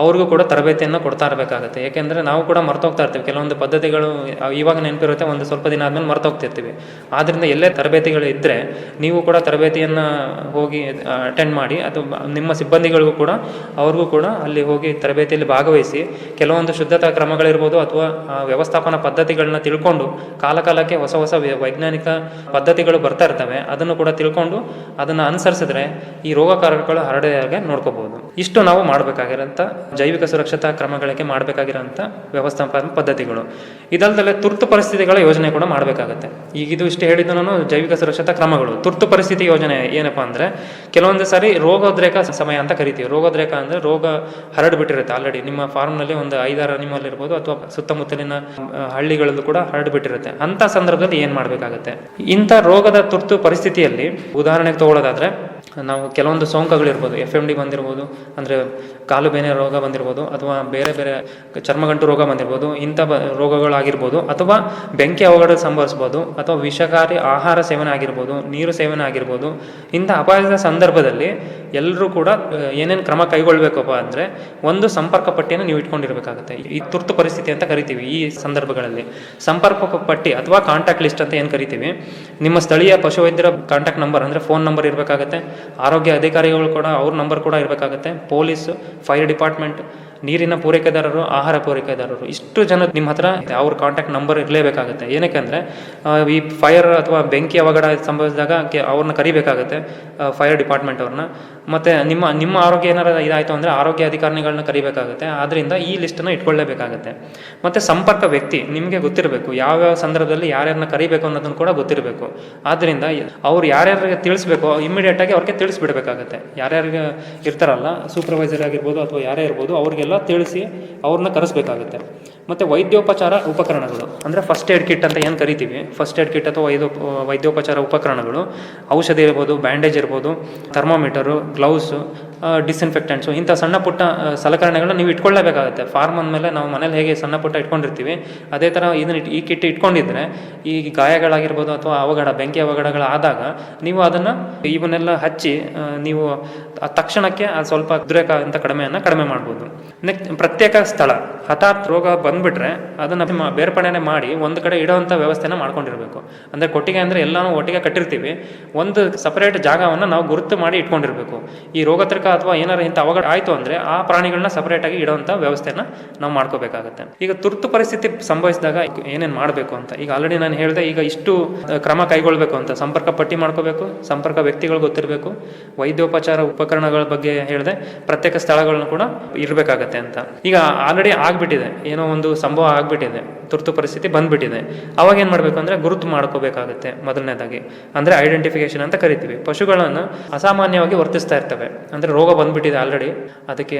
ಅವ್ರಿಗೂ ಕೂಡ ತರಬೇತಿಯನ್ನು ಕೊಡ್ತಾ ಇರಬೇಕಾಗುತ್ತೆ. ಏಕೆಂದರೆ ನಾವು ಕೂಡ ಮರ್ತೋಗ್ತಾ ಇರ್ತೀವಿ. ಕೆಲವೊಂದು ಪದ್ಧತಿಗಳು ಇವಾಗ ನೆನಪಿರುತ್ತೆ, ಒಂದು ಸ್ವಲ್ಪ ದಿನ ಆದಮೇಲೆ ಮರ್ತೋಗ್ತಿರ್ತೀವಿ. ಆದ್ದರಿಂದ ಎಲ್ಲೇ ತರಬೇತಿಗಳು ಇದ್ದರೆ ನೀವು ಕೂಡ ತರಬೇತಿಯನ್ನು ಹೋಗಿ ಅಟೆಂಡ್ ಮಾಡಿ ಅಥವಾ ನಿಮ್ಮ ಸಿಬ್ಬಂದಿಗಳಿಗೂ ಕೂಡ ಅವ್ರಿಗೂ ಕೂಡ ಅಲ್ಲಿ ಹೋಗಿ ತರಬೇತಿಯಲ್ಲಿ ಭಾಗವಹಿಸಿ, ಕೆಲವೊಂದು ಶುದ್ಧತಾ ಕ್ರಮಗಳಿರ್ಬೋದು ಅಥವಾ ವ್ಯವಸ್ಥಾಪನಾ ಪದ್ಧತಿಗಳನ್ನ ತಿಳ್ಕೊಂಡು, ಕಾಲಕಾಲಕ್ಕೆ ಹೊಸ ಹೊಸ ವೈಜ್ಞಾನಿಕ ಪದ್ಧತಿಗಳು ಬರ್ತಾ ಇರ್ತವೆ. ಅದನ್ನು ಕೂಡ ತಿಳ್ಕೊಂಡು ಅದನ್ನು ಅನುಸರಿಸಿದ್ರೆ ಈ ರೋಗಕಾರಕಗಳು ಹರಡದ ಹಾಗೆ ನೋಡ್ಕೋಬಹುದು. ಇಷ್ಟು ನಾವು ಮಾಡಬೇಕಾಗಿರೋಂಥ ಜೈವಿಕ ಸುರಕ್ಷತಾ ಕ್ರಮಗಳಿಗೆ ಮಾಡಬೇಕಾಗಿರೋಂಥ ವ್ಯವಸ್ಥಾಪನ ಪದ್ಧತಿಗಳು. ಇದಲ್ಲದೆ ತುರ್ತು ಪರಿಸ್ಥಿತಿಗಳ ಯೋಜನೆ ಕೂಡ ಮಾಡಬೇಕಾಗತ್ತೆ. ಈಗ ಇದು ಇಷ್ಟು ಹೇಳಿದ್ದು ನಾನು ಜೈವಿಕ ಸುರಕ್ಷತಾ ಕ್ರಮಗಳು. ತುರ್ತು ಪರಿಸ್ಥಿತಿ ಯೋಜನೆ ಏನಪ್ಪಾ ಅಂದ್ರೆ, ಕೆಲವೊಂದು ಸಾರಿ ರೋಗೋದ್ರೇಕ ಸಮಯ ಅಂತ ಕರಿತೀವಿ. ರೋಗೋದ್ರೇಕ ಅಂದ್ರೆ ರೋಗ ಹರಡ್ಬಿಟ್ಟಿರುತ್ತೆ ಆಲ್ರೆಡಿ ನಿಮ್ಮ ಫಾರ್ಮ್ನಲ್ಲಿ ಒಂದು ಐದಾರು ಅನಿಮಲ್ ಇರ್ಬೋದು ಅಥವಾ ಸುತ್ತಮುತ್ತಲಿನ ಹಳ್ಳಿಗಳಲ್ಲೂ ಕೂಡ ಹರಡ್ಬಿಟ್ಟಿರುತ್ತೆ. ಅಂತ ಸಂದರ್ಭದಲ್ಲಿ ಏನು ಮಾಡಬೇಕಾಗತ್ತೆ? ಇಂಥ ರೋಗದ ತುರ್ತು ಪರಿಸ್ಥಿತಿಯಲ್ಲಿ, ಉದಾಹರಣೆಗೆ ತಗೊಳ್ಳೋದಾದ್ರೆ ನಾವು ಕೆಲವೊಂದು ಸೋಂಕಗಳಿರ್ಬೋದು ಎಫ್ ಎಂ ಡಿ ಬಂದಿರ್ಬೋದು, ಅಂದರೆ ಕಾಲು ಬೇನೆ ರೋಗ ಬಂದಿರ್ಬೋದು, ಅಥವಾ ಬೇರೆ ಬೇರೆ ಚರ್ಮಗಂಟು ರೋಗ ಬಂದಿರ್ಬೋದು, ಇಂಥ ಬ ರೋಗಗಳಾಗಿರ್ಬೋದು, ಅಥವಾ ಬೆಂಕಿ ಅವಘಡ ಸಂಭವಿಸ್ಬೋದು, ಅಥವಾ ವಿಷಕಾರಿ ಆಹಾರ ಸೇವನೆ ಆಗಿರ್ಬೋದು, ನೀರು ಸೇವನೆ ಆಗಿರ್ಬೋದು, ಇಂಥ ಅಪಾಯದ ಸಂದರ್ಭದಲ್ಲಿ ಎಲ್ಲರೂ ಕೂಡ ಏನೇನು ಕ್ರಮ ಕೈಗೊಳ್ಬೇಕಪ್ಪ ಅಂದರೆ ಒಂದು ಸಂಪರ್ಕ ಪಟ್ಟಿಯನ್ನು ನೀವು ಇಟ್ಕೊಂಡಿರಬೇಕಾಗುತ್ತೆ. ಈ ತುರ್ತು ಪರಿಸ್ಥಿತಿ ಅಂತ ಕರಿತೀವಿ ಈ ಸಂದರ್ಭಗಳಲ್ಲಿ. ಸಂಪರ್ಕ ಪಟ್ಟಿ ಅಥವಾ ಕಾಂಟ್ಯಾಕ್ಟ್ ಲಿಸ್ಟ್ ಅಂತ ಏನು ಕರಿತೀವಿ? ನಿಮ್ಮ ಸ್ಥಳೀಯ ಪಶುವೈದ್ಯರ ಕಾಂಟ್ಯಾಕ್ಟ್ ನಂಬರ್ ಅಂದರೆ ಫೋನ್ ನಂಬರ್ ಇರಬೇಕಾಗತ್ತೆ ಆರೋಗ್ಯ ಅಧಿಕಾರಿಗಳು ಕೂಡ ಅವ್ರ ನಂಬರ್ ಕೂಡ ಇರಬೇಕಾಗತ್ತೆ. ಪೊಲೀಸ್ ಫೈರ್ ಡಿಪಾರ್ಟ್ಮೆಂಟ್ ನೀರಿನ ಪೂರೈಕೆದಾರರು, ಆಹಾರ ಪೂರೈಕೆದಾರರು, ಇಷ್ಟು ಜನ ನಿಮ್ಮ ಹತ್ರ ಅವ್ರ ಕಾಂಟ್ಯಾಕ್ಟ್ ನಂಬರ್ ಇರಲೇಬೇಕಾಗುತ್ತೆ. ಏನಕ್ಕೆ ಅಂದರೆ ಈ ಫೈರ್ ಅಥವಾ ಬೆಂಕಿ ಅವಘಡ ಸಂಭವಿಸಿದಾಗ ಅವ್ರನ್ನ ಕರಿಬೇಕಾಗುತ್ತೆ ಫೈರ್ ಡಿಪಾರ್ಟ್ಮೆಂಟ್ ಅವ್ರನ್ನ. ಮತ್ತು ನಿಮ್ಮ ನಿಮ್ಮ ಆರೋಗ್ಯ ಏನಾರ ಇದಾಯಿತು ಅಂದರೆ ಆರೋಗ್ಯ ಅಧಿಕಾರಿಗಳನ್ನ ಕರಿಬೇಕಾಗುತ್ತೆ. ಆದ್ದರಿಂದ ಈ ಲಿಸ್ಟನ್ನು ಇಟ್ಕೊಳ್ಳೇಬೇಕಾಗುತ್ತೆ. ಮತ್ತು ಸಂಪರ್ಕ ವ್ಯಕ್ತಿ, ನಿಮಗೆ ಗೊತ್ತಿರಬೇಕು. ಯಾವ್ಯಾವ ಸಂದರ್ಭದಲ್ಲಿ ಯಾರ್ಯಾರನ್ನ ಕರಿಬೇಕು ಅನ್ನೋದನ್ನು ಕೂಡ ಗೊತ್ತಿರಬೇಕು. ಆದ್ದರಿಂದ ಅವ್ರು ಯಾರ್ಯಾರಿಗೆ ತಿಳಿಸ್ಬೇಕು ಇಮಿಡಿಯೇಟಾಗಿ ಅವ್ರಿಗೆ ತಿಳಿಸ್ಬಿಡ್ಬೇಕಾಗತ್ತೆ. ಯಾರ್ಯಾರಿಗೆ ಇರ್ತಾರಲ್ಲ ಸೂಪರ್ವೈಸರ್ ಆಗಿರ್ಬೋದು ಅಥವಾ ಯಾರೇ ಇರ್ಬೋದು ಅವ್ರಿಗೆಲ್ಲ ಅವ್ರಿಗೆಲ್ಲ ತಿಳಿಸಿ ಅವ್ರನ್ನ ಕರೆಸ್ಬೇಕಾಗುತ್ತೆ. ಮತ್ತು ವೈದ್ಯೋಪಚಾರ ಉಪಕರಣಗಳು, ಅಂದರೆ ಫಸ್ಟ್ ಏಡ್ ಕಿಟ್ ಅಂತ ಏನು ಕರಿತೀವಿ? ಫಸ್ಟ್ ಏಡ್ ಕಿಟ್ ಅಥವಾ ವೈದ್ಯೋ, ವೈದ್ಯೋಪಚಾರ ಉಪಕರಣಗಳು, ಔಷಧಿ ಇರ್ಬೋದು ಬ್ಯಾಂಡೇಜ್ ಇರ್ಬೋದು ಥರ್ಮೋಮೀಟರು ಗ್ಲೌಸು ಡಿಸ್ಇನ್ಫೆಕ್ಟೆಂಟ್ಸು ಇಂಥ ಸಣ್ಣ ಪುಟ್ಟ ಸಲಕರಣೆಗಳನ್ನ ನೀವು ಇಟ್ಕೊಳ್ಳೇಬೇಕಾಗುತ್ತೆ. ಫಾರ್ಮ್ ಅಂದಮೇಲೆ ನಾವು ಮನೇಲಿ ಹೇಗೆ ಸಣ್ಣ ಪುಟ್ಟ ಇಟ್ಕೊಂಡಿರ್ತೀವಿ, ಅದೇ ಥರ ಇದನ್ನ ಈ ಕಿಟ್ ಇಟ್ಕೊಂಡಿದ್ರೆ, ಈ ಗಾಯಗಳಾಗಿರ್ಬೋದು ಅಥವಾ ಅವಘಡ, ಬೆಂಕಿ ಅವಘಡಗಳಾದಾಗ ನೀವು ಅದನ್ನು ಇವನ್ನೆಲ್ಲ ಹಚ್ಚಿ ನೀವು ತಕ್ಷಣಕ್ಕೆ ಸ್ವಲ್ಪ ಉದ್ರೇಕ ಅಂತ ಕಡಿಮೆಯನ್ನು ಕಡಿಮೆ ಮಾಡ್ಬೋದು. ನೆಕ್ಸ್ಟ್ ಪ್ರತ್ಯೇಕ ಸ್ಥಳ. ಹಠಾತ್ ರೋಗ ಬಂದ್ಬಿಟ್ರೆ ಅದನ್ನು ಬೇರ್ಪಡಣೆ ಮಾಡಿ ಒಂದು ಕಡೆ ಇಡೋವಂಥ ವ್ಯವಸ್ಥೆನ ಮಾಡ್ಕೊಂಡಿರಬೇಕು. ಅಂದರೆ ಕೊಟ್ಟಿಗೆ ಅಂದರೆ ಎಲ್ಲನೂ ಒಟ್ಟಿಗೆ ಕಟ್ಟಿರ್ತೀವಿ. ಒಂದು ಸಪರೇಟ್ ಜಾಗವನ್ನು ನಾವು ಗುರುತು ಮಾಡಿ ಇಟ್ಕೊಂಡಿರಬೇಕು. ಈ ರೋಗತ್ರಕ ಅಥವಾ ಏನಾರು ಇಂಥ ಅವಘಡ ಆಯಿತು ಅಂದರೆ ಆ ಪ್ರಾಣಿಗಳನ್ನ ಸಪರೇಟಾಗಿ ಇಡೋವಂಥ ವ್ಯವಸ್ಥೆನ ನಾವು ಮಾಡ್ಕೋಬೇಕಾಗುತ್ತೆ. ಈಗ ತುರ್ತು ಪರಿಸ್ಥಿತಿ ಸಂಭವಿಸಿದಾಗ ಏನೇನು ಮಾಡಬೇಕು ಅಂತ? ಈಗ ಆಲ್ರೆಡಿ ನಾನು ಹೇಳಿದೆ ಈಗ ಇಷ್ಟು ಕ್ರಮ ಕೈಗೊಳ್ಳಬೇಕು ಅಂತ. ಸಂಪರ್ಕ ಪಟ್ಟಿ ಮಾಡ್ಕೋಬೇಕು, ಸಂಪರ್ಕ ವ್ಯಕ್ತಿಗಳು ಗೊತ್ತಿರಬೇಕು. ವೈದ್ಯೋಪಚಾರ ಉಪಕರಣಗಳ ಬಗ್ಗೆ ಹೇಳಿದೆ. ಪ್ರತ್ಯೇಕ ಸ್ಥಳಗಳನ್ನ ಕೂಡ ಇರಬೇಕಾಗತ್ತೆ. ಅಂತ. ಈಗ ಆಲ್ರೆಡಿ ಆಗ್ಬಿಟ್ಟಿದೆ. ಏನೋ ಒಂದು ಸಂಭವ ಆಗ್ಬಿಟ್ಟಿದೆ. ತುರ್ತು ಪರಿಸ್ಥಿತಿ ಬಂದ್ಬಿಟ್ಟಿದೆ. ಅವಾಗ ಏನು ಮಾಡಬೇಕು ಅಂದರೆ ಗುರುತು ಮಾಡ್ಕೋಬೇಕಾಗುತ್ತೆ ಮೊದಲನೇದಾಗಿ. ಅಂದರೆ ಐಡೆಂಟಿಫಿಕೇಶನ್ ಅಂತ ಕರಿತೀವಿ. ಪಶುಗಳನ್ನು ಅಸಾಮಾನ್ಯವಾಗಿ ವರ್ತಿಸ್ತಾ ಇರ್ತವೆ. ಅಂದರೆ ರೋಗ ಬಂದ್ಬಿಟ್ಟಿದೆ ಆಲ್ರೆಡಿ ಅದಕ್ಕೆ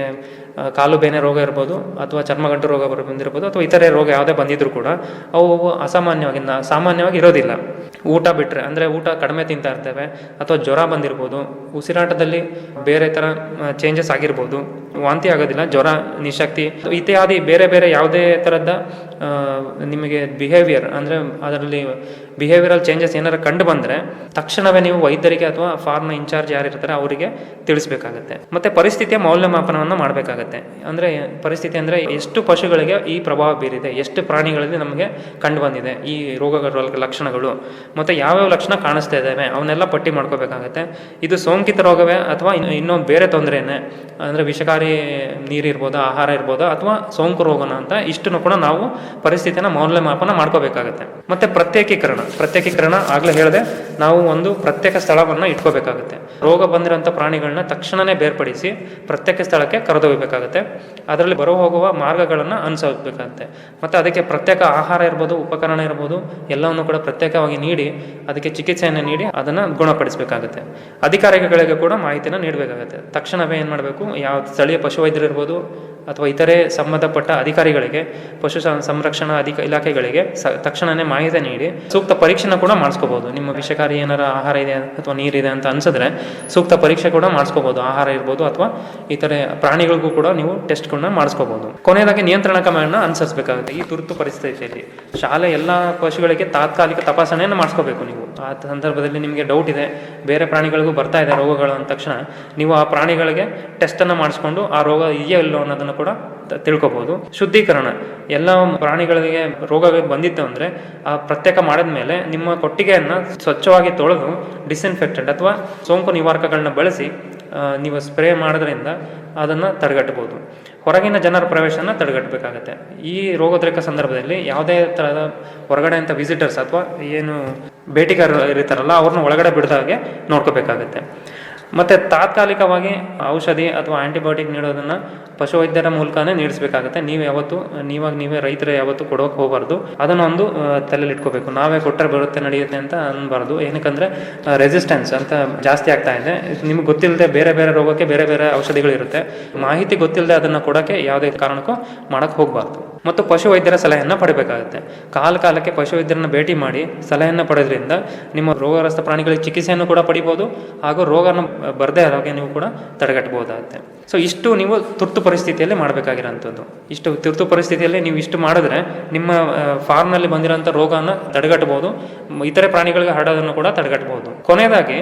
ಕಾಲು ಬೇನೆ ರೋಗ ಇರ್ಬೋದು ಅಥವಾ ಚರ್ಮಗಂಟು ರೋಗ ಬಂದಿರ್ಬೋದು ಅಥವಾ ಇತರೆ ರೋಗ ಯಾವುದೇ ಬಂದಿದ್ರು ಕೂಡ ಅವು ಅಸಾಮಾನ್ಯವಾಗಿ ಸಾಮಾನ್ಯವಾಗಿ ಇರೋದಿಲ್ಲ. ಊಟ ಬಿಟ್ಟರೆ ಅಂದರೆ ಊಟ ಕಡಿಮೆ ತಿಂತಾ ಇರ್ತೇವೆ ಅಥವಾ ಜ್ವರ ಬಂದಿರ್ಬೋದು, ಉಸಿರಾಟದಲ್ಲಿ ಬೇರೆ ಥರ ಚೇಂಜಸ್ ಆಗಿರ್ಬೋದು, ವಾಂತಿ ಆಗೋದಿಲ್ಲ, ಜ್ವರ, ನಿಶಕ್ತಿ ಇತ್ಯಾದಿ ಬೇರೆ ಬೇರೆ ಯಾವುದೇ ಥರದ ನಿಮಗೆ ಬಿಹೇವಿಯರ್ ಅಂದರೆ ಅದರಲ್ಲಿ ಬಿಹೇವಿಯರಲ್ ಚೇಂಜಸ್ ಏನಾರು ಕಂಡು ಬಂದರೆ ತಕ್ಷಣವೇ ನೀವು ವೈದ್ಯರಿಗೆ ಅಥವಾ ಫಾರ್ಮ್ನ ಇನ್ಚಾರ್ಜ್ ಯಾರಿರ್ತಾರೆ ಅವರಿಗೆ ತಿಳಿಸಬೇಕಾಗುತ್ತೆ. ಮತ್ತು ಪರಿಸ್ಥಿತಿಯ ಮೌಲ್ಯಮಾಪನವನ್ನು ಮಾಡಬೇಕಾಗತ್ತೆ. ಅಂದರೆ ಪರಿಸ್ಥಿತಿ ಅಂದರೆ ಎಷ್ಟು ಪಶುಗಳಿಗೆ ಈ ಪ್ರಭಾವ ಬೀರಿದೆ, ಎಷ್ಟು ಪ್ರಾಣಿಗಳಲ್ಲಿ ನಮಗೆ ಕಂಡು ಬಂದಿದೆ, ಈ ರೋಗಗಳ ಲಕ್ಷಣಗಳು, ಮತ್ತು ಯಾವ್ಯಾವ ಲಕ್ಷಣ ಕಾಣಿಸ್ತಾ ಇದ್ದಾವೆ ಅವನ್ನೆಲ್ಲ ಪಟ್ಟಿ ಮಾಡ್ಕೋಬೇಕಾಗತ್ತೆ. ಇದು ಸೋಂಕಿತ ರೋಗವೇ ಅಥವಾ ಇನ್ನೊಂದು ಇನ್ನೂ ಬೇರೆ ತೊಂದರೆನೇ? ಅಂದರೆ ವಿಷಕಾರಿ ನೀರಿರ್ಬೋದು ಆಹಾರ ಇರ್ಬೋದು, ಅಥವಾ ಸೋಂಕು ರೋಗನ ಅಂತ ಇಷ್ಟನ್ನು ಕೂಡ ನಾವು ಪರಿಸ್ಥಿತಿನ ಮೌಲ್ಯಮಾಪನ ಮಾಡ್ಕೋಬೇಕಾಗತ್ತೆ. ಮತ್ತು ಪ್ರತ್ಯೇಕೀಕರಣ. ಪ್ರತ್ಯೇಕೀಕರಣ ಆಗಲೇ ಹೇಳಿದೆ, ನಾವು ಒಂದು ಪ್ರತ್ಯೇಕ ಸ್ಥಳವನ್ನು ಇಟ್ಕೋಬೇಕಾಗುತ್ತೆ. ರೋಗ ಬಂದಿರೋಂಥ ಪ್ರಾಣಿಗಳನ್ನ ತಕ್ಷಣವೇ ಬೇರ್ಪಡಿಸಿ ಪ್ರತ್ಯೇಕ ಸ್ಥಳಕ್ಕೆ ಕರೆದೊಯ್ಯಬೇಕಾಗುತ್ತೆ ಅದರಲ್ಲಿ ಬರೋ ಹೋಗುವ ಮಾರ್ಗಗಳನ್ನು ಅನುಸರಿಸಬೇಕಾಗುತ್ತೆ ಮತ್ತು ಅದಕ್ಕೆ ಪ್ರತ್ಯೇಕ ಆಹಾರ ಇರ್ಬೋದು, ಉಪಕರಣ ಇರ್ಬೋದು, ಎಲ್ಲವನ್ನು ಕೂಡ ಪ್ರತ್ಯೇಕವಾಗಿ ನೀಡಿ, ಅದಕ್ಕೆ ಚಿಕಿತ್ಸೆಯನ್ನು ನೀಡಿ ಅದನ್ನು ಗುಣಪಡಿಸಬೇಕಾಗುತ್ತೆ. ಅಧಿಕಾರಿಗಳಿಗೆ ಕೂಡ ಮಾಹಿತಿಯನ್ನು ನೀಡಬೇಕಾಗುತ್ತೆ. ತಕ್ಷಣವೇ ಏನು ಮಾಡಬೇಕು? ಯಾವ ಸ್ಥಳೀಯ ಪಶುವೈದ್ಯರು ಇರ್ಬೋದು ಅಥವಾ ಇತರೆ ಸಂಬಂಧಪಟ್ಟ ಅಧಿಕಾರಿಗಳಿಗೆ, ಪಶು ಸಂರಕ್ಷಣಾ ಅಧಿಕ, ಇಲಾಖೆಗಳಿಗೆ ಸ ತಕ್ಷಣವೇ ಮಾಹಿತಿ ನೀಡಿ, ಸೂಕ್ತ ಪರೀಕ್ಷೆನ ಕೂಡ ಮಾಡಿಸ್ಕೋಬೋದು. ನಿಮ್ಮ ವಿಷಕಾರಿ ಏನಾರ ಆಹಾರ ಇದೆ ಅಥವಾ ನೀರಿದೆ ಅಂತ ಅನ್ಸಿದ್ರೆ ಸೂಕ್ತ ಪರೀಕ್ಷೆ ಕೂಡ ಮಾಡಿಸ್ಕೋಬೋದು. ಆಹಾರ ಇರ್ಬೋದು ಅಥವಾ ಇತರೆ ಪ್ರಾಣಿಗಳಿಗೂ ಕೂಡ ನೀವು ಟೆಸ್ಟ್ಗಳನ್ನ ಮಾಡಿಸ್ಕೋಬೋದು. ಕೊನೆಯದಾಗಿ ನಿಯಂತ್ರಣ ಕ್ರಮವನ್ನು ಅನುಸರಿಸಬೇಕಾಗುತ್ತೆ. ಈ ತುರ್ತು ಪರಿಸ್ಥಿತಿಯಲ್ಲಿ ಶಾಲೆ ಎಲ್ಲ ಪಶುಗಳಿಗೆ ತಾತ್ಕಾಲಿಕ ತಪಾಸಣೆಯನ್ನು ಮಾಡಿಸ್ಕೋಬೇಕು ನೀವು. ಆ ಸಂದರ್ಭದಲ್ಲಿ ನಿಮಗೆ ಡೌಟ್ ಇದೆ, ಬೇರೆ ಪ್ರಾಣಿಗಳಿಗೂ ಬರ್ತಾ ಇದೆ ರೋಗಗಳು ಅಂದ ತಕ್ಷಣ, ನೀವು ಆ ಪ್ರಾಣಿಗಳಿಗೆ ಟೆಸ್ಟನ್ನು ಮಾಡಿಸ್ಕೊಂಡು ಆ ರೋಗ ಇದೆಯೋ ಇಲ್ಲೋ ಅನ್ನೋದನ್ನು ಕೂಡ ತಿಳ್ಕೊಬಹುದು ಶುದ್ಧೀಕರಣ. ಎಲ್ಲ ಪ್ರಾಣಿಗಳಿಗೆ ರೋಗ ಬಂದಿತ್ತು ಅಂದ್ರೆ ಆ ಪ್ರತ್ಯೇಕ ಮಾಡಿದ್ಮೇಲೆ ನಿಮ್ಮ ಕೊಟ್ಟಿಗೆಯನ್ನ ಸ್ವಚ್ಛವಾಗಿ ತೊಳೆದು ಡಿಸ್ಇನ್ಫೆಕ್ಟೆಂಟ್ ಅಥವಾ ಸೋಂಕು ನಿವಾರಕಗಳನ್ನ ಬಳಸಿ ನೀವು ಸ್ಪ್ರೇ ಮಾಡೋದ್ರಿಂದ ಅದನ್ನು ತಡೆಗಟ್ಟಬಹುದು. ಹೊರಗಿನ ಜನರ ಪ್ರವೇಶನ ತಡೆಗಟ್ಟಬೇಕಾಗತ್ತೆ. ಈ ರೋಗೋದ್ರೇಕ ಸಂದರ್ಭದಲ್ಲಿ ಯಾವುದೇ ಥರದ ಹೊರಗಡೆ ಅಂತ ವಿಸಿಟರ್ಸ್ ಅಥವಾ ಏನು ಭೇಟಿಗಾರರು ಇರ್ತಾರಲ್ಲ, ಅವ್ರನ್ನ ಒಳಗಡೆ ಬಿಡದಾಗೆ ನೋಡ್ಕೋಬೇಕಾಗತ್ತೆ. ಮತ್ತು ತಾತ್ಕಾಲಿಕವಾಗಿ ಔಷಧಿ ಅಥವಾ ಆ್ಯಂಟಿಬಯೋಟಿಕ್ ನೀಡೋದನ್ನು ಪಶುವೈದ್ಯರ ಮೂಲಕನೇ ನೀಡಿಸ್ಬೇಕಾಗುತ್ತೆ. ನೀವು ಯಾವತ್ತು, ನೀವಾಗ ನೀವೇ ರೈತರು ಯಾವತ್ತು ಕೊಡೋಕೆ ಹೋಗಬಾರ್ದು. ಅದನ್ನೊಂದು ತಲೆಯಲ್ಲಿ ಇಟ್ಕೋಬೇಕು. ನಾವೇ ಕೊಟ್ಟರೆ ಬರುತ್ತೆ, ನಡೆಯುತ್ತೆ ಅಂತ ಅನ್ಬಾರ್ದು. ಏನಕ್ಕಂದ್ರೆ ರೆಸಿಸ್ಟೆನ್ಸ್ ಅಂತ ಜಾಸ್ತಿ ಆಗ್ತಾ ಇದೆ. ನಿಮ್ಗೆ ಗೊತ್ತಿಲ್ಲದೆ ಬೇರೆ ಬೇರೆ ರೋಗಕ್ಕೆ ಬೇರೆ ಬೇರೆ ಔಷಧಿಗಳಿರುತ್ತೆ. ಮಾಹಿತಿ ಗೊತ್ತಿಲ್ಲದೆ ಅದನ್ನು ಕೊಡೋಕ್ಕೆ ಯಾವುದೇ ಕಾರಣಕ್ಕೂ ಮಾಡೋಕ್ಕೆ ಹೋಗಬಾರ್ದು. ಮತ್ತು ಪಶುವೈದ್ಯರ ಸಲಹೆಯನ್ನು ಪಡಿಬೇಕಾಗುತ್ತೆ. ಕಾಲ ಕಾಲಕ್ಕೆ ಪಶುವೈದ್ಯರನ್ನು ಭೇಟಿ ಮಾಡಿ ಸಲಹೆಯನ್ನು ಪಡೆಯೋದ್ರಿಂದ ನಿಮ್ಮ ರೋಗಗ್ರಸ್ತ ಪ್ರಾಣಿಗಳಿಗೆ ಚಿಕಿತ್ಸೆಯನ್ನು ಕೂಡ ಪಡಿಬೋದು ಹಾಗೂ ರೋಗನ ಬರದೇ ಇರೋಗೆ ನೀವು ಕೂಡ ತಡೆಗಟ್ಟಬಹುದಾಗುತ್ತೆ. ಸೊ ಇಷ್ಟು ನೀವು ತುರ್ತು ಪರಿಸ್ಥಿತಿಯಲ್ಲಿ ಮಾಡಬೇಕಾಗಿರೋಂಥದ್ದು. ಇಷ್ಟು ತುರ್ತು ಪರಿಸ್ಥಿತಿಯಲ್ಲಿ ನೀವು ಇಷ್ಟು ಮಾಡಿದ್ರೆ ನಿಮ್ಮ ಫಾರ್ಮ್ನಲ್ಲಿ ಬಂದಿರೋಂಥ ರೋಗನ ತಡೆಗಟ್ಟಬಹುದು, ಇತರೆ ಪ್ರಾಣಿಗಳಿಗೆ ಹರಡೋದನ್ನು ಕೂಡ ತಡೆಗಟ್ಟಬಹುದು. ಕೊನೆಯದಾಗಿ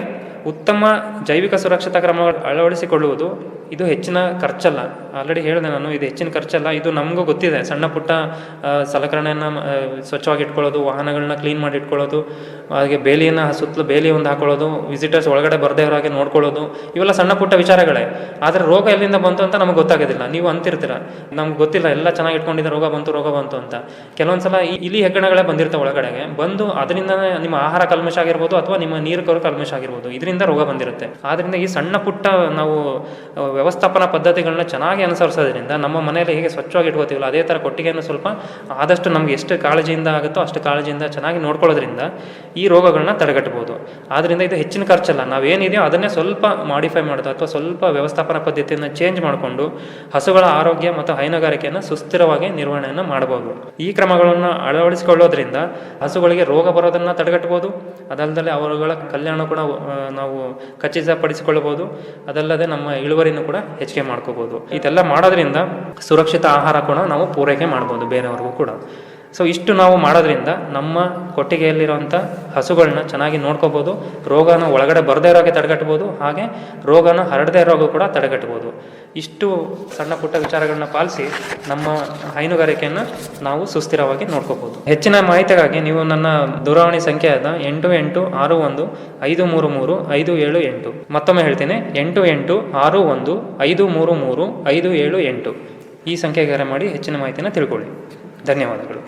ಉತ್ತಮ ಜೈವಿಕ ಸುರಕ್ಷತಾ ಕ್ರಮಗಳು ಅಳವಡಿಸಿಕೊಳ್ಳುವುದು ಇದು ಹೆಚ್ಚಿನ ಖರ್ಚಲ್ಲ. ಆಲ್ರೆಡಿ ಹೇಳಿದೆ ನಾನು, ಇದು ಹೆಚ್ಚಿನ ಖರ್ಚಲ್ಲ. ಇದು ನಮಗೂ ಗೊತ್ತಿದೆ. ಸಣ್ಣ ಪುಟ್ಟ ಸಲಕರಣೆಯನ್ನು ಸ್ವಚ್ಛವಾಗಿ ಇಟ್ಕೊಳ್ಳೋದು, ವಾಹನಗಳನ್ನ ಕ್ಲೀನ್ ಮಾಡಿ ಇಟ್ಕೊಳ್ಳೋದು, ಹಾಗೆ ಬೇಲಿಯನ್ನು ಸುತ್ತಲೂ ಬೇಲಿ ಒಂದು ಹಾಕೊಳ್ಳೋದು ವಿಸಿಟರ್ಸ್ ಒಳಗಡೆ ಬರದೇ ಇರೋ ಹಾಗೆ ನೋಡ್ಕೊಳ್ಳೋದು, ಇವೆಲ್ಲ ಸಣ್ಣ ಪುಟ್ಟ ವಿಚಾರಗಳೇ. ಆದರೆ ರೋಗ ಎಲ್ಲಿಂದ ಬಂತು ಅಂತ ನಮಗೆ ಗೊತ್ತಾಗೋದಿಲ್ಲ. ನೀವು ಅಂತಿರ್ತೀರ. ನಮ್ಗೆ ಗೊತ್ತಿಲ್ಲ, ಎಲ್ಲ ಚೆನ್ನಾಗಿ ಇಟ್ಕೊಂಡಿದ್ದ ರೋಗ ಬಂತು ರೋಗ ಬಂತು ಅಂತ. ಕೆಲವೊಂದ್ಸಲ ಈ ಇಲಿ ಹೆಗ್ಗಣಗಳೇ ಬಂದಿರ್ತವೆ ಒಳಗಡೆಗೆ. ಬಂದು ಅದರಿಂದ ನಿಮ್ಮ ಆಹಾರ ಕಲ್ಮಶ ಆಗಿರ್ಬೋದು ಅಥವಾ ನಿಮ್ಮ ನೀರು ಕರು ಕಲ್ಮಶ ಆಗಿರ್ಬೋದು. ಇದರಿಂದ ಮೊದಲಿನಿಂದ ರೋಗ ಬಂದಿರುತ್ತೆ. ಆದ್ದರಿಂದ ಈ ಸಣ್ಣ ಪುಟ್ಟ ನಾವು ವ್ಯವಸ್ಥಾಪನಾ ಪದ್ಧತಿಗಳನ್ನ ಚೆನ್ನಾಗಿ ಅನುಸರಿಸೋದ್ರಿಂದ ನಮ್ಮ ಮನೆಯಲ್ಲಿ ಹೇಗೆ ಸ್ವಚ್ಛವಾಗಿ ಇಟ್ಕೋತೀವಲ್ಲ, ಅದೇ ಥರ ಕೊಟ್ಟಿಗೆಯನ್ನು ಸ್ವಲ್ಪ ಆದಷ್ಟು ನಮ್ಗೆ ಎಷ್ಟು ಕಾಳಜಿಯಿಂದ ಆಗುತ್ತೋ ಅಷ್ಟು ಕಾಳಜಿಯಿಂದ ಚೆನ್ನಾಗಿ ನೋಡ್ಕೊಳ್ಳೋದ್ರಿಂದ ಈ ರೋಗಗಳನ್ನ ತಡೆಗಟ್ಟಬಹುದು. ಆದ್ದರಿಂದ ಇದು ಹೆಚ್ಚಿನ ಖರ್ಚಲ್ಲ. ನಾವೇನಿದೆಯೋ ಅದನ್ನೇ ಸ್ವಲ್ಪ ಮಾಡಿಫೈ ಮಾಡೋದು ಅಥವಾ ಸ್ವಲ್ಪ ವ್ಯವಸ್ಥಾಪನಾ ಪದ್ಧತಿಯನ್ನು ಚೇಂಜ್ ಮಾಡಿಕೊಂಡು ಹಸುಗಳ ಆರೋಗ್ಯ ಮತ್ತು ಹೈನುಗಾರಿಕೆಯನ್ನು ಸುಸ್ಥಿರವಾಗಿ ನಿರ್ವಹಣೆಯನ್ನು ಮಾಡಬಹುದು. ಈ ಕ್ರಮಗಳನ್ನು ಅಳವಡಿಸಿಕೊಳ್ಳೋದ್ರಿಂದ ಹಸುಗಳಿಗೆ ರೋಗ ಬರೋದನ್ನು ತಡೆಗಟ್ಟಬಹುದು. ಅದಲ್ಲದೆ ಅವರುಗಳ ಕಲ್ಯಾಣ ಕೂಡ ನಾವು ಖಚಿತಪಡಿಸಿಕೊಳ್ಳಬಹುದು. ಅದಲ್ಲದೆ ನಮ್ಮ ಇಳುವರಿನೂ ಕೂಡ ಹೆಚ್ಚಿಗೆ ಮಾಡ್ಕೋಬಹುದು. ಇದೆಲ್ಲ ಮಾಡೋದ್ರಿಂದ ಸುರಕ್ಷಿತ ಆಹಾರ ಕೂಡ ನಾವು ಪೂರೈಕೆ ಮಾಡ್ಬೋದು ಬೇರೆಯವ್ರಿಗೂ ಕೂಡ. ಸೊ ಇಷ್ಟು ನಾವು ಮಾಡೋದ್ರಿಂದ ನಮ್ಮ ಕೊಟ್ಟಿಗೆಯಲ್ಲಿರುವಂಥ ಹಸುಗಳನ್ನ ಚೆನ್ನಾಗಿ ನೋಡ್ಕೋಬೋದು, ರೋಗನ ಒಳಗಡೆ ಬರದೇ ಇರೋಗೆ ತಡೆಗಟ್ಬೋದು, ಹಾಗೆ ರೋಗನ ಹರಡದೇ ಇರೋಗೂ ಕೂಡ ತಡೆಗಟ್ಬೋದು. ಇಷ್ಟು ಸಣ್ಣ ಪುಟ್ಟ ವಿಚಾರಗಳನ್ನ ಪಾಲಿಸಿ ನಮ್ಮ ಹೈನುಗಾರಿಕೆಯನ್ನು ನಾವು ಸುಸ್ಥಿರವಾಗಿ ನೋಡ್ಕೋಬೋದು. ಹೆಚ್ಚಿನ ಮಾಹಿತಿಗಾಗಿ ನೀವು ನನ್ನ ದೂರವಾಣಿ ಸಂಖ್ಯೆಯಾದ ಎಂಟು ಎಂಟು ಆರು ಒಂದು ಐದು ಮೂರು ಮೂರು ಐದು ಏಳು ಎಂಟು. ಮತ್ತೊಮ್ಮೆ ಹೇಳ್ತೀನಿ, ಎಂಟು ಎಂಟು ಆರು ಒಂದು ಐದು ಮೂರು ಮೂರು ಐದು ಏಳು ಎಂಟು. ಈ ಸಂಖ್ಯೆಗೆ ಮಾಡಿ ಹೆಚ್ಚಿನ ಮಾಹಿತಿನ ತಿಳ್ಕೊಳ್ಳಿ. ಧನ್ಯವಾದಗಳು.